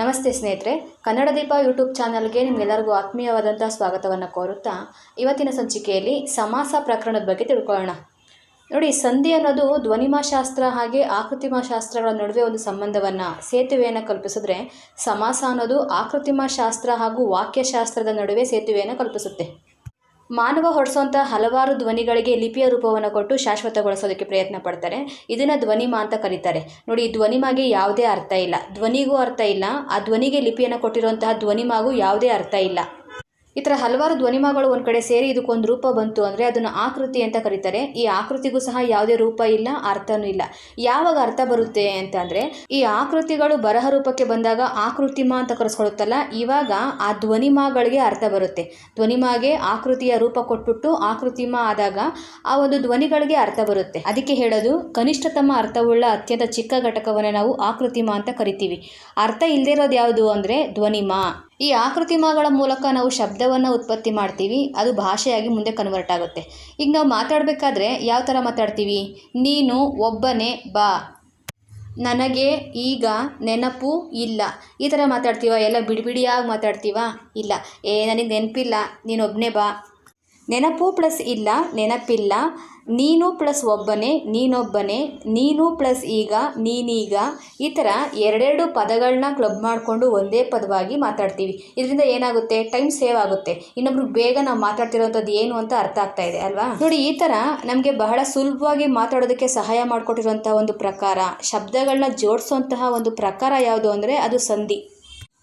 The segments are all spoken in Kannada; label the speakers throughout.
Speaker 1: ನಮಸ್ತೆ ಸ್ನೇಹಿತರೆ, ಕನ್ನಡ ದೀಪ ಯೂಟ್ಯೂಬ್ ಚಾನಲ್ಗೆ ನಿಮಗೆಲ್ಲರಿಗೂ ಆತ್ಮೀಯವಾದಂಥ ಸ್ವಾಗತವನ್ನು ಕೋರುತ್ತಾ ಇವತ್ತಿನ ಸಂಚಿಕೆಯಲ್ಲಿ ಸಮಾಸ ಪ್ರಕರಣದ ಬಗ್ಗೆ ತಿಳ್ಕೊಳ್ಳೋಣ. ನೋಡಿ, ಸಂಧಿ ಅನ್ನೋದು ಧ್ವನಿಮಾಶಾಸ್ತ್ರ ಹಾಗೆ ಆಕೃತಿಮಾಶಾಸ್ತ್ರಗಳ ನಡುವೆ ಒಂದು ಸಂಬಂಧವನ್ನು, ಸೇತುವೆಯನ್ನು ಕಲ್ಪಿಸಿದ್ರೆ ಸಮಾಸ ಅನ್ನೋದು ಆಕೃತಿಮಾಶಾಸ್ತ್ರ ಹಾಗೂ ವಾಕ್ಯಶಾಸ್ತ್ರದ ನಡುವೆ ಸೇತುವೆಯನ್ನು ಕಲ್ಪಿಸುತ್ತೆ. ಮಾನವ ಹೊರಡಿಸುವಂಥ ಹಲವಾರು ಧ್ವನಿಗಳಿಗೆ ಲಿಪಿಯ ರೂಪವನ್ನು ಕೊಟ್ಟು ಶಾಶ್ವತಗೊಳಿಸೋದಕ್ಕೆ ಪ್ರಯತ್ನ ಪಡ್ತಾರೆ. ಇದನ್ನು ಧ್ವನಿಮಾ ಅಂತ ಕರೀತಾರೆ. ನೋಡಿ, ಈ ಧ್ವನಿಮಾಗೆ ಯಾವುದೇ ಅರ್ಥ ಇಲ್ಲ. ಧ್ವನಿಗೂ ಅರ್ಥ ಇಲ್ಲ. ಆ ಧ್ವನಿಗೆ ಲಿಪಿಯನ್ನು ಕೊಟ್ಟಿರುವಂತಹ ಧ್ವನಿಮಾಗೂ ಯಾವುದೇ ಅರ್ಥ ಇಲ್ಲ. ಈ ಥರ ಹಲವಾರು ಧ್ವನಿಮಾಗಳು ಒಂದು ಕಡೆ ಸೇರಿ ಇದಕ್ಕೊಂದು ರೂಪ ಬಂತು ಅಂದರೆ ಅದನ್ನು ಆಕೃತಿ ಅಂತ ಕರೀತಾರೆ. ಈ ಆಕೃತಿಗೂ ಸಹ ಯಾವುದೇ ರೂಪ ಇಲ್ಲ, ಅರ್ಥನೂ ಇಲ್ಲ. ಯಾವಾಗ ಅರ್ಥ ಬರುತ್ತೆ ಅಂತಂದರೆ ಈ ಆಕೃತಿಗಳು ಬರಹ ರೂಪಕ್ಕೆ ಬಂದಾಗ ಆಕೃತಿಮಾ ಅಂತ ಕರೆಸ್ಕೊಳ್ಳುತ್ತಲ್ಲ, ಇವಾಗ ಆ ಧ್ವನಿಮಾಗಳಿಗೆ ಅರ್ಥ ಬರುತ್ತೆ. ಧ್ವನಿಮಾಗೆ ಆಕೃತಿಯ ರೂಪ ಕೊಟ್ಬಿಟ್ಟು ಆಕೃತಿಮ ಆದಾಗ ಆ ಒಂದು ಧ್ವನಿಗಳಿಗೆ ಅರ್ಥ ಬರುತ್ತೆ. ಅದಕ್ಕೆ ಹೇಳೋದು, ಕನಿಷ್ಠತಮ ಅರ್ಥವುಳ್ಳ ಅತ್ಯಂತ ಚಿಕ್ಕ ಘಟಕವನ್ನು ನಾವು ಆಕೃತಿಮಾ ಅಂತ ಕರಿತೀವಿ. ಅರ್ಥ ಇಲ್ಲದೇ ಇರೋದು ಯಾವುದು ಅಂದರೆ ಧ್ವನಿಮಾ. ಈ ಆಕೃತಿಮಾಗಳ ಮೂಲಕ ನಾವು ಶಬ್ದವನ್ನು ಉತ್ಪತ್ತಿ ಮಾಡ್ತೀವಿ, ಅದು ಭಾಷೆಯಾಗಿ ಮುಂದೆ ಕನ್ವರ್ಟ್ ಆಗುತ್ತೆ. ಈಗ ನಾವು ಮಾತಾಡಬೇಕಾದ್ರೆ ಯಾವ ಥರ ಮಾತಾಡ್ತೀವಿ? ನೀನು ಒಬ್ಬನೇ ಬಾ. ನನಗೆ ಈಗ ನೆನಪು ಇಲ್ಲ. ಈ ಥರ ಮಾತಾಡ್ತೀವ? ಎಲ್ಲ ಬಿಡಿಬಿಡಿಯಾಗಿ ಮಾತಾಡ್ತೀವ? ಇಲ್ಲ. ಏ, ನನಗೆ ನೆನಪಿಲ್ಲ. ನೀನು ಒಬ್ಬನೇ ಬಾ. ನೆನಪು ಪ್ಲಸ್ ಇಲ್ಲ, ನೆನಪಿಲ್ಲ. ನೀನು ಪ್ಲಸ್ ಒಬ್ಬನೇ, ನೀನೊಬ್ಬನೇ, ನೀನು ಪ್ಲಸ್ ಈಗ, ನೀನೀಗ ಈ ಥರ ಎರಡೆರಡು ಪದಗಳನ್ನ ಕ್ಲಬ್ ಮಾಡಿಕೊಂಡು ಒಂದೇ ಪದವಾಗಿ ಮಾತಾಡ್ತೀವಿ. ಇದರಿಂದ ಏನಾಗುತ್ತೆ? ಟೈಮ್ ಸೇವ್ ಆಗುತ್ತೆ. ಇನ್ನೊಬ್ರಿಗೆ ಬೇಗ ನಾವು ಮಾತಾಡ್ತಿರೋಂಥದ್ದು ಏನು ಅಂತ ಅರ್ಥ ಆಗ್ತಾ ಇದೆ, ಅಲ್ವಾ? ನೋಡಿ, ಈ ಥರ ನಮಗೆ ಬಹಳ ಸುಲಭವಾಗಿ ಮಾತಾಡೋದಕ್ಕೆ ಸಹಾಯ ಮಾಡಿಕೊಟ್ಟಿರುವಂಥ ಒಂದು ಪ್ರಕಾರ ಶಬ್ದಗಳನ್ನ ಜೋಡಿಸುವಂತಹ ಒಂದು ಪ್ರಕಾರ ಯಾವುದು ಅಂದರೆ ಅದು ಸಂಧಿ.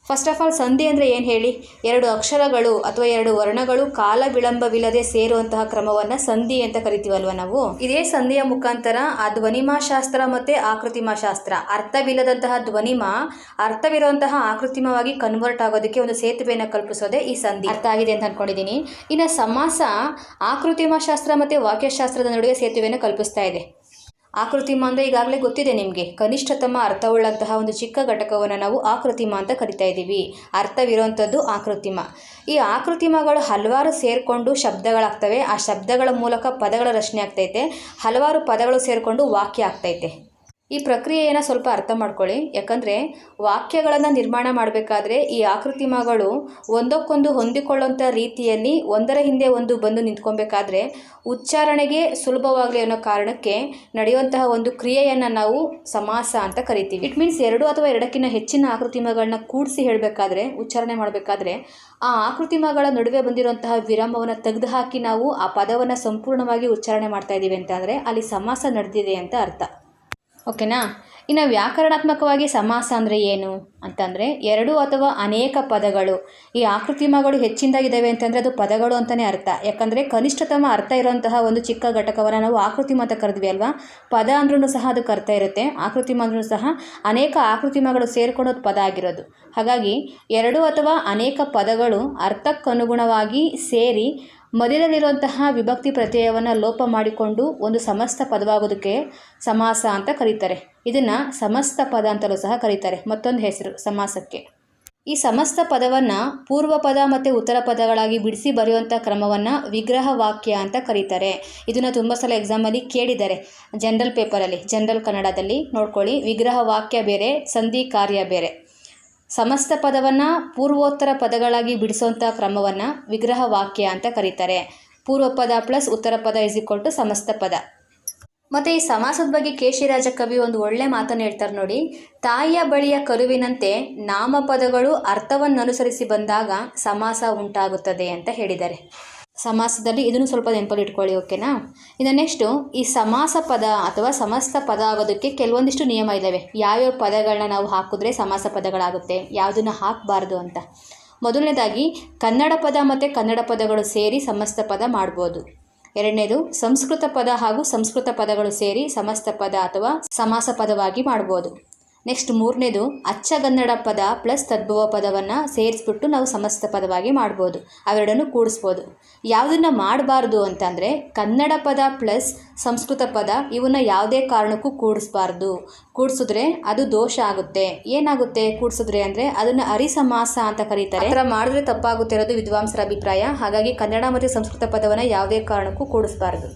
Speaker 1: ಫಸ್ಟ್ ಆಫ್ ಆಲ್ ಸಂಧಿ ಅಂದರೆ ಏನು ಹೇಳಿ? ಎರಡು ಅಕ್ಷರಗಳು ಅಥವಾ ಎರಡು ವರ್ಣಗಳು ಕಾಲ ವಿಳಂಬವಿಲ್ಲದೆ ಸೇರುವಂತಹ ಕ್ರಮವನ್ನು ಸಂಧಿ ಅಂತ ಕರಿತೀವಲ್ವ ನಾವು? ಇದೇ ಸಂಧಿಯ ಮುಖಾಂತರ ಆ ಧ್ವನಿಮಾಶಾಸ್ತ್ರ ಮತ್ತು ಆಕೃತಿಮಾಶಾಸ್ತ್ರ, ಅರ್ಥವಿಲ್ಲದಂತಹ ಧ್ವನಿಮಾ, ಅರ್ಥವಿರುವಂತಹ ಆಕೃತಿಮವಾಗಿ ಕನ್ವರ್ಟ್ ಆಗೋದಕ್ಕೆ ಒಂದು ಸೇತುವೆಯನ್ನು ಕಲ್ಪಿಸೋದೇ ಈ ಸಂಧಿ. ಅರ್ಥ ಆಗಿದೆ ಅಂತ ಅನ್ಕೊಂಡಿದ್ದೀನಿ. ಇನ್ನು ಸಮಾಸ ಆಕೃತಿಮಾಶಾಸ್ತ್ರ ಮತ್ತು ವಾಕ್ಯಶಾಸ್ತ್ರದ ನಡುವೆ ಸೇತುವೆಯನ್ನು ಕಲ್ಪಿಸ್ತಾ ಇದೆ. ಆಕೃತಿಮ ಅಂದರೆ ಈಗಾಗಲೇ ಗೊತ್ತಿದೆ ನಿಮಗೆ. ಕನಿಷ್ಠತಮ ಅರ್ಥವುಳ್ಳಂತಹ ಒಂದು ಚಿಕ್ಕ ಘಟಕವನ್ನು ನಾವು ಆಕೃತಿಮ ಅಂತ ಕರಿತಾ ಇದ್ದೀವಿ. ಅರ್ಥವಿರುವಂಥದ್ದು ಆಕೃತಿಮ. ಈ ಆಕೃತಿಮಗಳು ಹಲವಾರು ಸೇರಿಕೊಂಡು ಶಬ್ದಗಳಾಗ್ತವೆ. ಆ ಶಬ್ದಗಳ ಮೂಲಕ ಪದಗಳ ರಚನೆ ಆಗ್ತೈತೆ. ಹಲವಾರು ಪದಗಳು ಸೇರಿಕೊಂಡು ವಾಕ್ಯ ಆಗ್ತೈತೆ. ಈ ಪ್ರಕ್ರಿಯೆಯನ್ನು ಸ್ವಲ್ಪ ಅರ್ಥ ಮಾಡ್ಕೊಳ್ಳಿ. ಯಾಕಂದರೆ ವಾಕ್ಯಗಳನ್ನು ನಿರ್ಮಾಣ ಮಾಡಬೇಕಾದ್ರೆ ಈ ಆಕೃತಿಮಗಳು ಒಂದಕ್ಕೊಂದು ಹೊಂದಿಕೊಳ್ಳುವಂಥ ರೀತಿಯಲ್ಲಿ ಒಂದರ ಹಿಂದೆ ಒಂದು ಬಂದು ನಿಂತ್ಕೊಬೇಕಾದ್ರೆ ಉಚ್ಚಾರಣೆಗೆ ಸುಲಭವಾಗಲಿ ಅನ್ನೋ ಕಾರಣಕ್ಕೆ ನಡೆಯುವಂತಹ ಒಂದು ಕ್ರಿಯೆಯನ್ನು ನಾವು ಸಮಾಸ ಅಂತ ಕರಿತೀವಿ. ಇಟ್ ಮೀನ್ಸ್ ಎರಡು ಅಥವಾ ಎರಡಕ್ಕಿಂತ ಹೆಚ್ಚಿನ ಆಕೃತಿಮಗಳನ್ನ ಕೂಡಿಸಿ ಹೇಳಬೇಕಾದ್ರೆ, ಉಚ್ಚಾರಣೆ ಮಾಡಬೇಕಾದ್ರೆ ಆ ಆಕೃತಿಮಗಳ ನಡುವೆ ಬಂದಿರುವಂತಹ ವಿರಾಮವನ್ನು ತೆಗೆದುಹಾಕಿ ನಾವು ಆ ಪದವನ್ನು ಸಂಪೂರ್ಣವಾಗಿ ಉಚ್ಚಾರಣೆ ಮಾಡ್ತಾ ಇದ್ದೀವಿ ಅಂತಂದರೆ ಅಲ್ಲಿ ಸಮಾಸ ನಡೆದಿದೆ ಅಂತ ಅರ್ಥ. ಓಕೆನಾ? ಇನ್ನು ವ್ಯಾಕರಣಾತ್ಮಕವಾಗಿ ಸಮಾಸ ಅಂದರೆ ಏನು ಅಂತಂದರೆ ಎರಡು ಅಥವಾ ಅನೇಕ ಪದಗಳು. ಈ ಆಕೃತಿಮಗಳು ಹೆಚ್ಚಿಂದಾಗಿದ್ದಾವೆ ಅಂತಂದರೆ ಅದು ಪದಗಳು ಅಂತಲೇ ಅರ್ಥ. ಯಾಕಂದರೆ ಕನಿಷ್ಠತಮ ಅರ್ಥ ಇರುವಂತಹ ಒಂದು ಚಿಕ್ಕ ಘಟಕವನ್ನು ನಾವು ಆಕೃತಿಮ ಅಂತ ಕರೆದ್ವಿ ಅಲ್ವಾ? ಪದ ಅಂದ್ರೂ ಸಹ ಅದಕ್ಕೆ ಅರ್ಥ ಇರುತ್ತೆ. ಆಕೃತಿಮ ಅಂದ್ರೂ ಸಹ ಅನೇಕ ಆಕೃತಿಮಗಳು ಸೇರ್ಕೊಳ್ಳೋದು ಪದ ಆಗಿರೋದು. ಹಾಗಾಗಿ ಎರಡು ಅಥವಾ ಅನೇಕ ಪದಗಳು ಅರ್ಥಕ್ಕನುಗುಣವಾಗಿ ಸೇರಿ ಮಧ್ಯದಲ್ಲಿರುವಂತಹ ವಿಭಕ್ತಿ ಪ್ರತ್ಯಯವನ್ನು ಲೋಪ ಮಾಡಿಕೊಂಡು ಒಂದು ಸಮಸ್ತ ಪದವಾಗೋದಕ್ಕೆ ಸಮಾಸ ಅಂತ ಕರೀತಾರೆ. ಇದನ್ನು ಸಮಸ್ತ ಪದ ಅಂತಲೂ ಸಹ ಕರೀತಾರೆ. ಮತ್ತೊಂದು ಹೆಸರು, ಸಮಾಸಕ್ಕೆ. ಈ ಸಮಸ್ತ ಪದವನ್ನು ಪೂರ್ವ ಪದ ಮತ್ತು ಉತ್ತರ ಪದಗಳಾಗಿ ಬಿಡಿಸಿ ಬರೆಯುವಂಥ ಕ್ರಮವನ್ನು ವಿಗ್ರಹ ವಾಕ್ಯ ಅಂತ ಕರೀತಾರೆ. ಇದನ್ನು ತುಂಬ ಸಲ ಎಕ್ಸಾಮಲ್ಲಿ ಕೇಳಿದ್ದಾರೆ. ಜನರಲ್ ಪೇಪರಲ್ಲಿ ಜನರಲ್ ಕನ್ನಡದಲ್ಲಿ ನೋಡ್ಕೊಳ್ಳಿ. ವಿಗ್ರಹ ವಾಕ್ಯ ಬೇರೆ, ಸಂಧಿ ಕಾರ್ಯ ಬೇರೆ. ಸಮಸ್ತ ಪದವನ್ನು ಪೂರ್ವೋತ್ತರ ಪದಗಳಾಗಿ ಬಿಡಿಸುವಂಥ ಕ್ರಮವನ್ನು ವಿಗ್ರಹ ವಾಕ್ಯ ಅಂತ ಕರೀತಾರೆ. ಪೂರ್ವ ಪದ ಪ್ಲಸ್ ಉತ್ತರ ಪದ ಇಸ್ ಈಕ್ವಲ್ ಟು ಸಮಸ್ತ ಪದ. ಮತ್ತು ಈ ಸಮಾಸದ ಬಗ್ಗೆ ಕೇಶಿರಾಜ ಕವಿ ಒಂದು ಒಳ್ಳೆ ಮಾತನ್ನು ಹೇಳ್ತಾರೆ ನೋಡಿ. ತಾಯಿಯ ಬಳಿಯ ಕರುವಿನಂತೆ ನಾಮಪದಗಳು ಅರ್ಥವನ್ನು ಅನುಸರಿಸಿ ಬಂದಾಗ ಸಮಾಸ ಉಂಟಾಗುತ್ತದೆ ಅಂತ ಹೇಳಿದ್ದಾರೆ. ಸಮಾಸದಲ್ಲಿ ಇದನ್ನು ಸ್ವಲ್ಪ ನೆನಪಲ್ಲಿ ಇಟ್ಕೊಳ್ಳಿ ಓಕೆನಾ? ಇನ್ನು ನೆಕ್ಸ್ಟು ಈ ಸಮಾಸ ಪದ ಅಥವಾ ಸಮಸ್ತ ಪದ ಆಗೋದಕ್ಕೆ ಕೆಲವೊಂದಿಷ್ಟು ನಿಯಮ ಇದ್ದಾವೆ ಯಾವ್ಯಾವ ಪದಗಳನ್ನ ನಾವು ಹಾಕಿದ್ರೆ ಸಮಾಸ ಪದಗಳಾಗುತ್ತೆ, ಯಾವುದನ್ನು ಹಾಕಬಾರ್ದು ಅಂತ. ಮೊದಲನೇದಾಗಿ, ಕನ್ನಡ ಪದ ಮತ್ತು ಕನ್ನಡ ಪದಗಳು ಸೇರಿ ಸಮಸ್ತ ಪದ ಮಾಡ್ಬೋದು. ಎರಡನೇದು, ಸಂಸ್ಕೃತ ಪದ ಹಾಗೂ ಸಂಸ್ಕೃತ ಪದಗಳು ಸೇರಿ ಸಮಸ್ತ ಪದ ಅಥವಾ ಸಮಾಸ ಪದವಾಗಿ ಮಾಡ್ಬೋದು. ನೆಕ್ಸ್ಟ್ ಮೂರನೇದು ಅಚ್ಚಗನ್ನಡ ಪದ ಪ್ಲಸ್ ತದ್ಭವ ಪದವನ್ನು ಸೇರಿಸ್ಬಿಟ್ಟು ನಾವು ಸಮಸ್ತ ಪದವಾಗಿ ಮಾಡ್ಬೋದು. ಅವೆರಡನ್ನು ಕೂಡಿಸ್ಬೋದು. ಯಾವುದನ್ನು ಮಾಡಬಾರ್ದು ಅಂತಂದರೆ ಕನ್ನಡ ಪದ ಪ್ಲಸ್ ಸಂಸ್ಕೃತ ಪದ ಇವನ್ನ ಯಾವುದೇ ಕಾರಣಕ್ಕೂ ಕೂಡಿಸ್ಬಾರ್ದು. ಕೂಡಿಸಿದ್ರೆ ಅದು ದೋಷ ಆಗುತ್ತೆ. ಏನಾಗುತ್ತೆ ಕೂಡಿಸಿದ್ರೆ ಅಂದರೆ ಅದನ್ನು ಅರಿಸಮಾಸ ಅಂತ ಕರೀತಾರೆ. ಥರ ಮಾಡಿದ್ರೆ ತಪ್ಪಾಗುತ್ತೆ ಇರೋದು ವಿದ್ವಾಂಸರ ಅಭಿಪ್ರಾಯ. ಹಾಗಾಗಿ ಕನ್ನಡ ಮತ್ತು ಸಂಸ್ಕೃತ ಪದವನ್ನು ಯಾವುದೇ ಕಾರಣಕ್ಕೂ ಕೂಡಿಸ್ಬಾರ್ದು.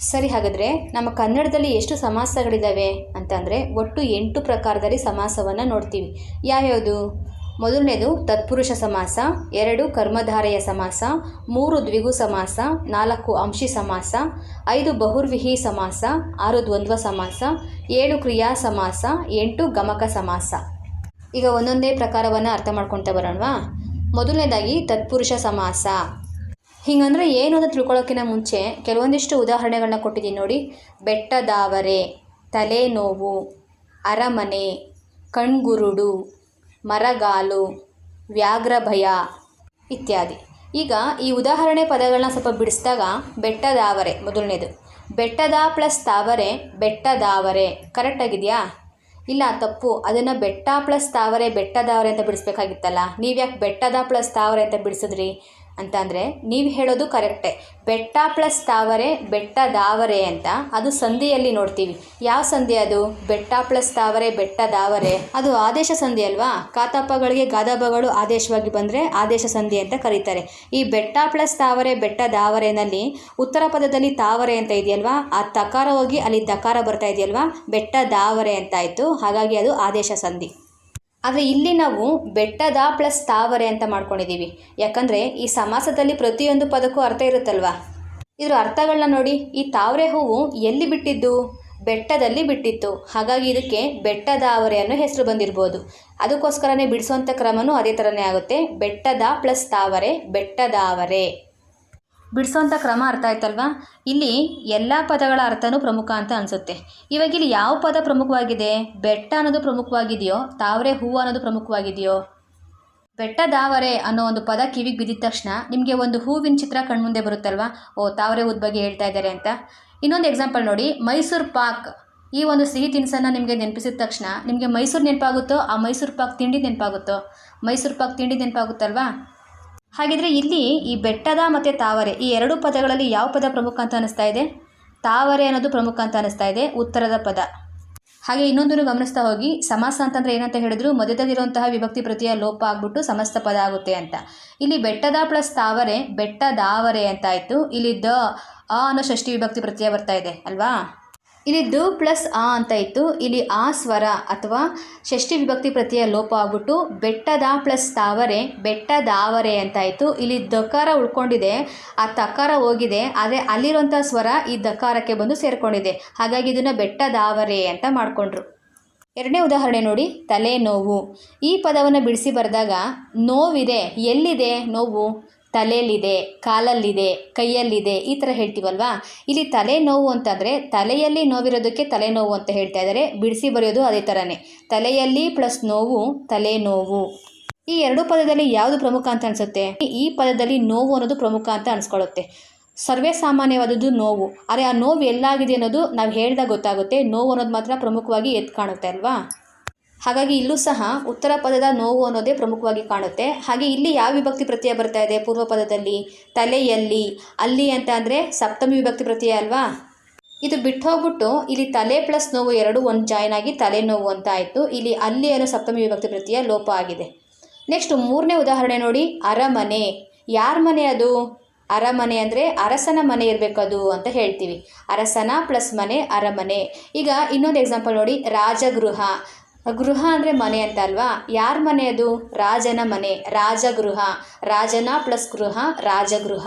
Speaker 1: ಸರಿ, ಹಾಗಾದರೆ ನಮ್ಮ ಕನ್ನಡದಲ್ಲಿ ಎಷ್ಟು ಸಮಾಸಗಳಿದ್ದಾವೆ ಅಂತಂದರೆ ಒಟ್ಟು ಎಂಟು ಪ್ರಕಾರದಲ್ಲಿ ಸಮಾಸವನ್ನು ನೋಡ್ತೀವಿ. ಯಾವ್ಯಾವುದು? ಮೊದಲನೇದು ತತ್ಪುರುಷ ಸಮಾಸ, ಎರಡು ಕರ್ಮಧಾರೆಯ ಸಮಾಸ, ಮೂರು ದ್ವಿಗು ಸಮಾಸ, ನಾಲ್ಕು ಅಂಶಿ ಸಮಾಸ, ಐದು ಬಹುರ್ವಿಹಿ ಸಮಾಸ, ಆರು ದ್ವಂದ್ವ ಸಮಾಸ, ಏಳು ಕ್ರಿಯಾ ಸಮಾಸ, ಎಂಟು ಗಮಕ ಸಮಾಸ. ಈಗ ಒಂದೊಂದೇ ಪ್ರಕಾರವನ್ನು ಅರ್ಥ ಮಾಡ್ಕೊಳ್ತಾ ಬರೋಣವಾ? ಮೊದಲನೇದಾಗಿ ತತ್ಪುರುಷ ಸಮಾಸ. ಹಿಂಗಂದ್ರೆ ಏನು ಅಂತ ತಿಳ್ಕೊಳ್ಳೋಕ್ಕಿಂತ ಮುಂಚೆ ಕೆಲವೊಂದಿಷ್ಟು ಉದಾಹರಣೆಗಳನ್ನ ಕೊಟ್ಟಿದ್ದೀನಿ ನೋಡಿ. ಬೆಟ್ಟದಾವರೆ ತಲೆನೋವು, ಅರಮನೆ, ಕಣ್ಗುರುಡು, ಮರಗಾಲು, ವ್ಯಾಘ್ರ ಭಯ ಇತ್ಯಾದಿ. ಈಗ ಈ ಉದಾಹರಣೆ ಪದಗಳನ್ನ ಸ್ವಲ್ಪ ಬಿಡಿಸಿದಾಗ ಬೆಟ್ಟದಾವರೆ ಮೊದಲನೇದು. ಬೆಟ್ಟದ ಪ್ಲಸ್ ತಾವರೆ ಬೆಟ್ಟದಾವರೆ ಕರೆಕ್ಟಾಗಿದೆಯಾ ಇಲ್ಲ ತಪ್ಪು. ಅದನ್ನು ಬೆಟ್ಟ ಪ್ಲಸ್ ತಾವರೆ ಬೆಟ್ಟದಾವರೆ ಅಂತ ಬಿಡಿಸ್ಬೇಕಾಗಿತ್ತಲ್ಲ. ನೀವ್ಯಾಕೆ ಬೆಟ್ಟದ ಪ್ಲಸ್ ತಾವರೆ ಅಂತ ಬಿಡಿಸಿದ್ರಿ? ಅಂತ ಅಂದರೆ ನೀವು ಹೇಳೋದು ಕರೆಕ್ಟೇ. ಬೆಟ್ಟ ಪ್ಲಸ್ ತಾವರೆ, ಬೆಟ್ಟ ದಾವರೆ ಅಂತ ಅದು ಸಂಧಿಯಲ್ಲಿ ನೋಡ್ತೀವಿ. ಯಾವ ಸಂಧಿ ಅದು? ಬೆಟ್ಟ ಪ್ಲಸ್ ತಾವರೆ, ಬೆಟ್ಟ ದಾವರೆ. ಅದು ಆದೇಶ ಸಂಧಿ ಅಲ್ವಾ? ಕಾತಪ್ಪಗಳಿಗೆ ಗಾದಾಬಗಳು ಆದೇಶವಾಗಿ ಬಂದರೆ ಆದೇಶ ಸಂಧಿ ಅಂತ ಕರೀತಾರೆ. ಈ ಬೆಟ್ಟ ಪ್ಲಸ್ ತಾವರೆ ಬೆಟ್ಟದಾವರೆನಲ್ಲಿ ಉತ್ತರ ಪದದಲ್ಲಿ ತಾವರೆ ಅಂತ ಇದೆಯಲ್ವಾ? ಆ ತಕಾರ ಹೋಗಿ ಅಲ್ಲಿ ತಕಾರ ಬರ್ತಾ ಇದೆಯಲ್ವಾ? ಅಂತ ಅಂತಾಯಿತು ಹಾಗಾಗಿ ಅದು ಆದೇಶ ಸಂಧಿ. ಆದರೆ ಇಲ್ಲಿ ನಾವು ಬೆಟ್ಟದ ಪ್ಲಸ್ ತಾವರೆ ಅಂತ ಮಾಡ್ಕೊಂಡಿದ್ದೀವಿ. ಯಾಕಂದರೆ ಈ ಸಮಾಸದಲ್ಲಿ ಪ್ರತಿಯೊಂದು ಪದಕ್ಕೂ ಅರ್ಥ ಇರುತ್ತಲ್ವಾ? ಇದ್ರ ಅರ್ಥಗಳನ್ನ ನೋಡಿ, ಈ ತಾವರೆ ಹೂವು ಎಲ್ಲಿ ಬಿಟ್ಟಿದ್ದು? ಬೆಟ್ಟದಲ್ಲಿ ಬಿಟ್ಟಿತ್ತು. ಹಾಗಾಗಿ ಇದಕ್ಕೆ ಬೆಟ್ಟದಾವರೆ ಅನ್ನೋ ಹೆಸರು ಬಂದಿರ್ಬೋದು. ಅದಕ್ಕೋಸ್ಕರನೇ ಬಿಡಿಸುವಂಥ ಕ್ರಮನೂ ಅದೇ ಥರನೇ ಆಗುತ್ತೆ. ಬೆಟ್ಟದ ಪ್ಲಸ್ ತಾವರೆ ಬೆಟ್ಟದಾವರೆ ಬಿಡಿಸೋಂಥ ಕ್ರಮ ಅರ್ಥ ಆಯ್ತಲ್ವಾ? ಇಲ್ಲಿ ಎಲ್ಲ ಪದಗಳ ಅರ್ಥನೂ ಪ್ರಮುಖ ಅಂತ ಅನಿಸುತ್ತೆ. ಇವಾಗ ಇಲ್ಲಿ ಯಾವ ಪದ ಪ್ರಮುಖವಾಗಿದೆ? ಬೆಟ್ಟ ಅನ್ನೋದು ಪ್ರಮುಖವಾಗಿದೆಯೋ? ತಾವರೆ ಹೂವು ಅನ್ನೋದು ಪ್ರಮುಖವಾಗಿದೆಯೋ? ಬೆಟ್ಟ ದಾವರೆ ಅನ್ನೋ ಒಂದು ಪದ ಕಿವಿಗೆ ಬಿದ್ದಿದ ತಕ್ಷಣ ನಿಮಗೆ ಒಂದು ಹೂವಿನ ಚಿತ್ರ ಕಣ್ಮುಂದೆ ಬರುತ್ತಲ್ವಾ? ಓ, ತಾವರೆ ಹೂದ ಬಗ್ಗೆ ಹೇಳ್ತಾ ಇದ್ದಾರೆ ಅಂತ. ಇನ್ನೊಂದು ಎಕ್ಸಾಂಪಲ್ ನೋಡಿ, ಮೈಸೂರು ಪಾಕ್. ಈ ಒಂದು ಸಿಹಿ ತಿನಿಸನ್ನು ನಿಮಗೆ ನೆನಪಿಸಿದ ತಕ್ಷಣ ನಿಮಗೆ ಮೈಸೂರು ನೆನಪಾಗುತ್ತೋ? ಆ ಮೈಸೂರು ಪಾಕ್ ತಿಂಡಿ ನೆನಪಾಗುತ್ತೋ? ಮೈಸೂರು ಪಾಕ್ ತಿಂಡಿ ನೆನಪಾಗುತ್ತಲ್ವಾ? ಹಾಗಿದ್ರೆ ಇಲ್ಲಿ ಈ ಬೆಟ್ಟದ ಮತ್ತು ತಾವರೆ, ಈ ಎರಡು ಪದಗಳಲ್ಲಿ ಯಾವ ಪದ ಪ್ರಮುಖ ಅಂತ ಅನಿಸ್ತಾ ಇದೆ? ತಾವರೆ ಅನ್ನೋದು ಪ್ರಮುಖ ಅಂತ ಅನಿಸ್ತಾ ಇದೆ, ಉತ್ತರದ ಪದ. ಹಾಗೆ ಇನ್ನೊಂದನ್ನು ಗಮನಿಸ್ತಾ ಹೋಗಿ, ಸಮಾಸ ಅಂತಂದ್ರೆ ಏನಂತ ಹೇಳಿದ್ರು? ಮಧ್ಯದಲ್ಲಿರುವಂತಹ ವಿಭಕ್ತಿ ಪ್ರತಿಯ ಲೋಪ ಆಗ್ಬಿಟ್ಟು ಸಮಸ್ತ ಪದ ಆಗುತ್ತೆ ಅಂತ. ಇಲ್ಲಿ ಬೆಟ್ಟದ ಪ್ಲಸ್ ತಾವರೆ, ಬೆಟ್ಟದಾವರೆ ಅಂತ ಆಯಿತು. ಇಲ್ಲಿ ದ, ಅ ಅನ್ನೋ ಷಷ್ಠಿ ವಿಭಕ್ತಿ ಪ್ರತ್ಯಯ ಬರ್ತಾ ಇದೆ, ಅಲ್ವಾ? ಇಲ್ಲಿ ದು ಪ್ಲಸ್ ಆ ಅಂತ ಇತ್ತು. ಇಲ್ಲಿ ಆ ಸ್ವರ ಅಥವಾ ಷಷ್ಠಿ ವಿಭಕ್ತಿ ಪ್ರತ್ಯಯ ಲೋಪ ಆಗ್ಬಿಟ್ಟು ಬೆಟ್ಟದ ಪ್ಲಸ್ ತಾವರೆ, ಬೆಟ್ಟದಾವರೆ ಇತ್ತು. ಇಲ್ಲಿ ದಕಾರ ಉಳ್ಕೊಂಡಿದೆ. ಆ ತಕಾರ ಹೋಗಿದೆ. ಆದರೆ ಅಲ್ಲಿರುವಂಥ ಸ್ವರ ಈ ದಕಾರಕ್ಕೆ ಬಂದು ಸೇರಿಕೊಂಡಿದೆ. ಹಾಗಾಗಿ ಇದನ್ನು ಬೆಟ್ಟದಾವರೆ ಅಂತ ಮಾಡಿಕೊಂಡ್ರು. ಎರಡನೇ ಉದಾಹರಣೆ ನೋಡಿ. ತಲೆ ನೋವು ಈ ಪದವನ್ನು ಬಿಡಿಸಿ ಬರೆದಾಗ ನೋವಿದೆ. ಎಲ್ಲಿದೆ ನೋವು? ತಲೆಯಲ್ಲಿದೆ, ಕಾಲಲ್ಲಿದೆ, ಕೈಯಲ್ಲಿದೆ, ಈ ಥರ ಹೇಳ್ತೀವಲ್ವಾ? ಇಲ್ಲಿ ತಲೆನೋವು ಅಂತಂದರೆ ತಲೆಯಲ್ಲಿ ನೋವಿರೋದಕ್ಕೆ ತಲೆನೋವು ಅಂತ ಹೇಳ್ತಾ ಇದ್ದಾರೆ ಬಿಡಿಸಿ ಬರೆಯೋದು ಅದೇ ಥರನೇ ತಲೆಯಲ್ಲಿ ಪ್ಲಸ್ ನೋವು ತಲೆನೋವು ಈ ಎರಡು ಪದದಲ್ಲಿ ಯಾವುದು ಪ್ರಮುಖ ಅಂತ ಅನಿಸುತ್ತೆ? ಈ ಪದದಲ್ಲಿ ನೋವು ಅನ್ನೋದು ಪ್ರಮುಖ ಅಂತ ಅನಿಸ್ಕೊಳ್ಳುತ್ತೆ. ಸರ್ವೇ ಸಾಮಾನ್ಯವಾದದ್ದು ನೋವು. ಆದರೆ ಆ ನೋವು ಎಲ್ಲಾಗಿದೆ ಅನ್ನೋದು ನಾವು ಹೇಳಿದಾಗ ಗೊತ್ತಾಗುತ್ತೆ. ನೋವು ಅನ್ನೋದು ಮಾತ್ರ ಪ್ರಮುಖವಾಗಿ ಎದ್ದು ಕಾಣುತ್ತೆ ಅಲ್ವಾ? ಹಾಗಾಗಿ ಇಲ್ಲೂ ಸಹ ಉತ್ತರ ಪದದ ನೋವು ಅನ್ನೋದೇ ಪ್ರಮುಖವಾಗಿ ಕಾಣುತ್ತೆ. ಹಾಗೆ ಇಲ್ಲಿ ಯಾವ ವಿಭಕ್ತಿ ಪ್ರತ್ಯಯ ಬರ್ತಾ ಇದೆ ಪೂರ್ವ ಪದದಲ್ಲಿ? ತಲೆಯಲ್ಲಿ. ಅಲ್ಲಿ ಅಂತ ಅಂದರೆ ಸಪ್ತಮಿ ವಿಭಕ್ತಿ ಪ್ರತ್ಯಯ ಅಲ್ವಾ? ಇದು ಬಿಟ್ಟು ಹೋಗ್ಬಿಟ್ಟು ಇಲ್ಲಿ ತಲೆ ಪ್ಲಸ್ ನೋವು ಎರಡು, ಒಂದು ಜಾಯ್ನ್ ಆಗಿ ತಲೆನೋವು ಅಂತ ಆಯಿತು. ಇಲ್ಲಿ ಅಲ್ಲಿ ಅನ್ನೋ ಸಪ್ತಮಿ ವಿಭಕ್ತಿ ಪ್ರತ್ಯಯ ಲೋಪ ಆಗಿದೆ. ನೆಕ್ಸ್ಟ್ ಮೂರನೇ ಉದಾಹರಣೆ ನೋಡಿ. ಅರಮನೆ. ಯಾರ ಮನೆ ಅದು? ಅರಮನೆ ಅಂದರೆ ಅರಸನ ಮನೆ ಇರಬೇಕು ಅದು ಅಂತ ಹೇಳ್ತೀವಿ. ಅರಸನ ಪ್ಲಸ್ ಮನೆ, ಅರಮನೆ. ಈಗ ಇನ್ನೊಂದು ಎಕ್ಸಾಂಪಲ್ ನೋಡಿ. ರಾಜಗೃಹ. ಗೃಹ ಅಂದರೆ ಮನೆ ಅಂತ ಅಲ್ವಾ? ಯಾರ ಮನೆ ಅದು? ರಾಜನ ಮನೆ. ರಾಜಗೃಹ. ರಾಜನ ಪ್ಲಸ್ ಗೃಹ, ರಾಜಗೃಹ.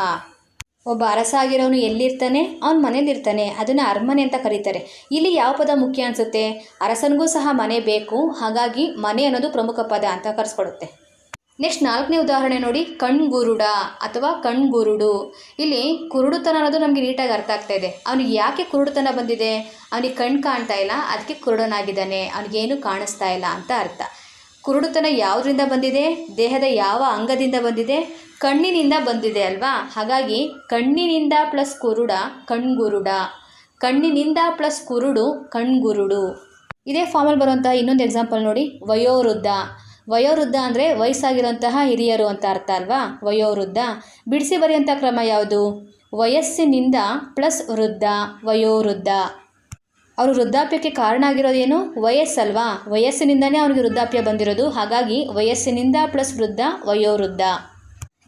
Speaker 1: ಒಬ್ಬ ಅರಸ ಆಗಿರೋನು ಎಲ್ಲಿರ್ತಾನೆ? ಅವನ ಮನೇಲಿರ್ತಾನೆ. ಅದನ್ನು ಅರಮನೆ ಅಂತ ಕರೀತಾರೆ. ಇಲ್ಲಿ ಯಾವ ಪದ ಮುಖ್ಯ ಅನಿಸುತ್ತೆ? ಅರಸನಿಗೂ ಸಹ ಮನೆ ಬೇಕು. ಹಾಗಾಗಿ ಮನೆ ಅನ್ನೋದು ಪ್ರಮುಖ ಪದ ಅಂತ ಕರೆಸ್ಕೊಡುತ್ತೆ. ನೆಕ್ಸ್ಟ್ ನಾಲ್ಕನೇ ಉದಾಹರಣೆ ನೋಡಿ, ಕಣ್ಗುರುಡ ಅಥವಾ ಕಣ್ಗುರುಡು. ಇಲ್ಲಿ ಕುರುಡುತನ ಅನ್ನೋದು ನಮಗೆ ನೀಟಾಗಿ ಅರ್ಥ ಆಗ್ತಾ ಇದೆ. ಅವನಿಗೆ ಯಾಕೆ ಕುರುಡುತನ ಬಂದಿದೆ? ಅವನಿಗೆ ಕಣ್ಣು ಕಾಣ್ತಾ ಇಲ್ಲ, ಅದಕ್ಕೆ ಕುರುಡನಾಗಿದ್ದಾನೆ ಅವನಿಗೇನು ಕಾಣಿಸ್ತಾ ಇಲ್ಲ ಅಂತ ಅರ್ಥ. ಕುರುಡುತನ ಯಾವುದರಿಂದ ಬಂದಿದೆ? ದೇಹದ ಯಾವ ಅಂಗದಿಂದ ಬಂದಿದೆ? ಕಣ್ಣಿನಿಂದ ಬಂದಿದೆ ಅಲ್ವಾ? ಹಾಗಾಗಿ ಕಣ್ಣಿನಿಂದ ಪ್ಲಸ್ ಕುರುಡ, ಕಣ್ಗುರುಡ. ಕಣ್ಣಿನಿಂದ ಪ್ಲಸ್ ಕುರುಡು, ಕಣ್ಗುರುಡು. ಇದೇ ಫಾರ್ಮಲ್ಲಿ ಬರುವಂತಹ ಇನ್ನೊಂದು ಎಕ್ಸಾಂಪಲ್ ನೋಡಿ, ವಯೋವೃದ್ಧ. ವಯೋವೃದ್ಧ ಅಂದರೆ ವಯಸ್ಸಾಗಿರುವಂತಹ ಹಿರಿಯರು ಅಂತ ಅರ್ಥ ಅಲ್ವಾ? ವಯೋವೃದ್ಧ. ಬಿಡಿಸಿ ಬರೆಯುವಂಥ ಕ್ರಮ ಯಾವುದು? ವಯಸ್ಸಿನಿಂದ ಪ್ಲಸ್ ವೃದ್ಧ, ವಯೋವೃದ್ಧ. ಅವರು ವೃದ್ಧಾಪ್ಯಕ್ಕೆ ಕಾರಣ ಆಗಿರೋದೇನು ವಯಸ್ಸಲ್ವಾ? ವಯಸ್ಸಿನಿಂದನೇ ಅವನಿಗೆ ವೃದ್ಧಾಪ್ಯ ಬಂದಿರೋದು. ಹಾಗಾಗಿ ವಯಸ್ಸಿನಿಂದ ಪ್ಲಸ್ ವೃದ್ಧ, ವಯೋವೃದ್ಧ.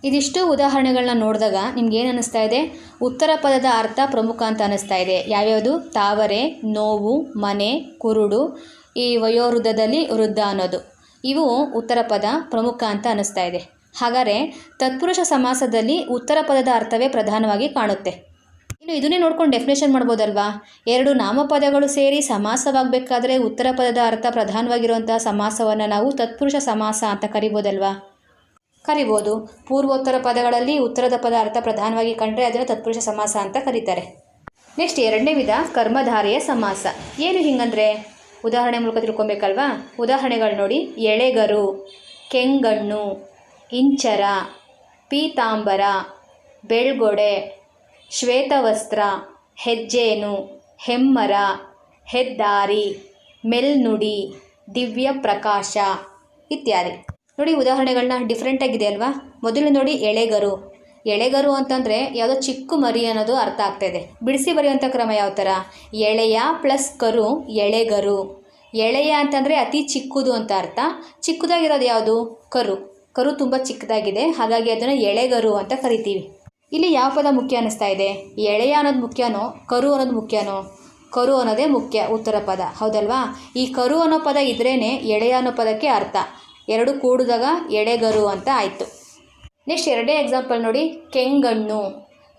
Speaker 1: ಇದಿಷ್ಟು ಉದಾಹರಣೆಗಳನ್ನ ನೋಡಿದಾಗ ನಿಮ್ಗೆ ಏನು ಅನ್ನಿಸ್ತಾ ಇದೆ? ಉತ್ತರ ಪದದ ಅರ್ಥ ಪ್ರಮುಖ ಅಂತ ಅನ್ನಿಸ್ತಾ ಇದೆ. ಯಾವ್ಯಾವುದು? ತಾವರೆ, ನೋವು, ಮನೆ, ಕುರುಡು. ಈ ವಯೋವೃದ್ಧದಲ್ಲಿ ವೃದ್ಧ ಅನ್ನೋದು. ಇವು ಉತ್ತರ ಪದ ಪ್ರಮುಖ ಅಂತ ಅನ್ನಿಸ್ತಾ ಇದೆ. ಹಾಗಾದರೆ ತತ್ಪುರುಷ ಸಮಾಸದಲ್ಲಿ ಉತ್ತರ ಪದದ ಅರ್ಥವೇ ಪ್ರಧಾನವಾಗಿ ಕಾಣುತ್ತೆ. ಇನ್ನು ಇದನ್ನೇ ನೋಡ್ಕೊಂಡು ಡೆಫಿನೇಷನ್ ಮಾಡ್ಬೋದಲ್ವಾ? ಎರಡು ನಾಮಪದಗಳು ಸೇರಿ ಸಮಾಸವಾಗಬೇಕಾದ್ರೆ ಉತ್ತರ ಪದದ ಅರ್ಥ ಪ್ರಧಾನವಾಗಿರುವಂತಹ ಸಮಾಸವನ್ನು ನಾವು ತತ್ಪುರುಷ ಸಮಾಸ ಅಂತ ಕರಿಬೋದಲ್ವಾ? ಕರಿಬೋದು. ಪೂರ್ವೋತ್ತರ ಪದಗಳಲ್ಲಿ ಉತ್ತರದ ಪದ ಅರ್ಥ ಪ್ರಧಾನವಾಗಿ ಕಂಡ್ರೆ ಅದನ್ನು ತತ್ಪುರುಷ ಸಮಾಸ ಅಂತ ಕರೀತಾರೆ. ನೆಕ್ಸ್ಟ್ ಎರಡನೇ ವಿಧ ಕರ್ಮಧಾರೆಯ ಸಮಾಸ. ಏನು ಹಿಂಗಂದ್ರೆ? ಉದಾಹರಣೆ ಮೂಲಕ ತಿಳ್ಕೊಬೇಕಲ್ವಾ? ಉದಾಹರಣೆಗಳು ನೋಡಿ. ಎಳೆಗರು, ಕೆಂಗಣ್ಣು, ಇಂಚರ, ಪೀತಾಂಬರ, ಬೆಳ್ಗೊಡೆ, ಶ್ವೇತವಸ್ತ್ರ ಹೆಜ್ಜೇನು ಹೆಮ್ಮರ, ಹೆದ್ದಾರಿ, ಮೆಲ್ನುಡಿ ದಿವ್ಯ ಪ್ರಕಾಶ ಇತ್ಯಾದಿ. ನೋಡಿ ಉದಾಹರಣೆಗಳನ್ನ ಡಿಫ್ರೆಂಟಾಗಿದೆ ಅಲ್ವಾ? ಮೊದಲು ನೋಡಿ ಎಳೆಗರು. ಎಳೆಗರು ಅಂತಂದರೆ ಯಾವುದೋ ಚಿಕ್ಕ ಮರಿ ಅನ್ನೋದು ಅರ್ಥ ಆಗ್ತಾಯಿದೆ ಬಿಡಿಸಿ ಬರೆಯುವಂಥ ಕ್ರಮ ಯಾವ ಥರ ಎಳೆಯ ಪ್ಲಸ್ ಕರು ಎಳೆಗರು. ಎಳೆಯ ಅಂತಂದರೆ ಅತಿ ಚಿಕ್ಕದು ಅಂತ ಅರ್ಥ. ಚಿಕ್ಕದಾಗಿರೋದು ಯಾವುದು? ಕರು. ಕರು ತುಂಬ ಚಿಕ್ಕದಾಗಿದೆ, ಹಾಗಾಗಿ ಅದನ್ನು ಎಳೆಗರು ಅಂತ ಕರಿತೀವಿ. ಇಲ್ಲಿ ಯಾವ ಪದ ಮುಖ್ಯ ಅನ್ನಿಸ್ತಾ ಇದೆ? ಎಳೆಯ ಅನ್ನೋದು ಮುಖ್ಯನೋ, ಕರು ಅನ್ನೋದು ಮುಖ್ಯನೋ? ಕರು ಅನ್ನೋದೇ ಮುಖ್ಯ ಉತ್ತರ ಪದ. ಹೌದಲ್ವಾ? ಈ ಕರು ಅನ್ನೋ ಪದ ಇದ್ರೇ ಎಳೆಯ ಅನ್ನೋ ಪದಕ್ಕೆ ಅರ್ಥ. ಎರಡು ಕೂಡಿದಾಗ ಎಳೆಗರು ಅಂತ ಆಯಿತು. ನೆಕ್ಸ್ಟ್ ಎರಡನೇ ಎಕ್ಸಾಂಪಲ್ ನೋಡಿ, ಕೆಂಗಣ್ಣು.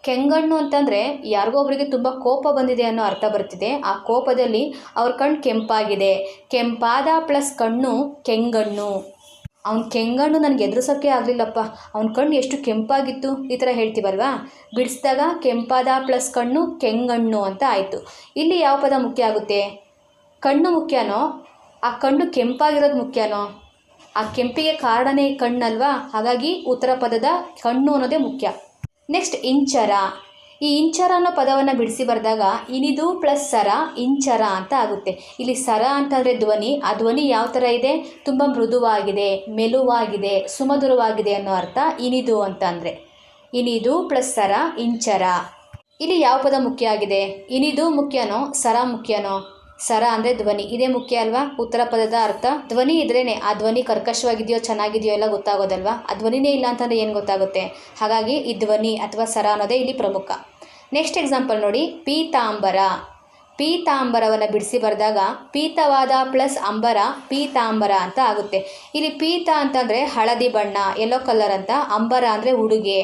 Speaker 1: ಕೆಂಗಣ್ಣು ಅಂತಂದರೆ ಯಾರಿಗೋ ಒಬ್ಬರಿಗೆ ತುಂಬ ಕೋಪ ಬಂದಿದೆ ಅನ್ನೋ ಅರ್ಥ ಬರ್ತಿದೆ. ಆ ಕೋಪದಲ್ಲಿ ಅವ್ರ ಕಣ್ಣು ಕೆಂಪಾಗಿದೆ. ಕೆಂಪಾದ ಪ್ಲಸ್ ಕಣ್ಣು ಕೆಂಗಣ್ಣು. ಅವ್ನ ಕೆಂಗಣ್ಣು ನನಗೆ ಎದುರಿಸೋಕ್ಕೆ ಆಗಲಿಲ್ಲಪ್ಪ. ಅವ್ನ ಕಣ್ಣು ಎಷ್ಟು ಕೆಂಪಾಗಿತ್ತು? ಈ ಥರ ಹೇಳ್ತೀವಲ್ವಾ ಬಿಡಿಸಿದಾಗ ಕೆಂಪಾದ ಪ್ಲಸ್ ಕಣ್ಣು ಕೆಂಗಣ್ಣು ಅಂತ ಆಯಿತು. ಇಲ್ಲಿ ಯಾವ ಪದ ಮುಖ್ಯ ಆಗುತ್ತೆ? ಕಣ್ಣು ಮುಖ್ಯನೋ? ಆ ಕಣ್ಣು ಕೆಂಪಾಗಿರೋದು ಮುಖ್ಯನೋ? ಆ ಕೆಂಪಿಗೆ ಕಾರಣನೇ ಕಣ್ಣಲ್ವಾ? ಹಾಗಾಗಿ ಉತ್ತರ ಪದದ ಕಣ್ಣು ಅನ್ನೋದೇ ಮುಖ್ಯ. ನೆಕ್ಸ್ಟ್ ಇಂಚರ. ಈ ಇಂಚರ ಅನ್ನೋ ಪದವನ್ನು ಬಿಡಿಸಿ ಬರೆದಾಗ ಇನಿದು ಪ್ಲಸ್ ಸರ, ಇಂಚರ ಅಂತ ಆಗುತ್ತೆ. ಇಲ್ಲಿ ಸರ ಅಂತಂದರೆ ಧ್ವನಿ. ಆ ಧ್ವನಿ ಯಾವ ಥರ ಇದೆ? ತುಂಬ ಮೃದುವಾಗಿದೆ, ಮೆಲುವಾಗಿದೆ, ಸುಮಧುರವಾಗಿದೆ ಅನ್ನೋ ಅರ್ಥ ಇನಿದು ಅಂತ ಅಂದರೆ ಇನಿದು ಪ್ಲಸ್ ಸರ, ಇಂಚರ. ಇಲ್ಲಿ ಯಾವ ಪದ ಮುಖ್ಯ ಆಗಿದೆ? ಇನಿದು ಮುಖ್ಯನೋ, ಸರ ಮುಖ್ಯನೋ? ಸರ ಅಂದರೆ ಧ್ವನಿ. ಇದೇ ಮುಖ್ಯ ಅಲ್ವಾ? ಉತ್ತರ ಪದದ ಅರ್ಥ? ಧ್ವನಿ ಇದ್ರೇನೆ ಆ ಧ್ವನಿ ಕರ್ಕಶವಾಗಿದೆಯೋ, ಚೆನ್ನಾಗಿದೆಯೋ ಎಲ್ಲ ಗೊತ್ತಾಗೋದಲ್ವಾ? ಆ ಧ್ವನಿನೇ ಇಲ್ಲ ಅಂತಂದರೆ ಏನು ಗೊತ್ತಾಗುತ್ತೆ? ಹಾಗಾಗಿ ಈ ಧ್ವನಿ ಅಥವಾ ಸರ ಅನ್ನೋದೇ ಇಲ್ಲಿ ಪ್ರಮುಖ. ನೆಕ್ಸ್ಟ್ ಎಕ್ಸಾಂಪಲ್ ನೋಡಿ. ಪೀತಾಂಬರ. ಪೀತಾಂಬರವನ್ನು ಬಿಡಿಸಿ ಬರೆದಾಗ ಪೀತವಾದ ಪ್ಲಸ್ ಅಂಬರ ಪೀತಾಂಬರ ಅಂತ ಆಗುತ್ತೆ. ಇಲ್ಲಿ ಪೀತ ಅಂತಂದರೆ ಹಳದಿ ಬಣ್ಣ ಎಲ್ಲೋ ಕಲರ್ ಅಂತ ಅಂಬರ ಅಂದರೆ ಉಡುಗೆ.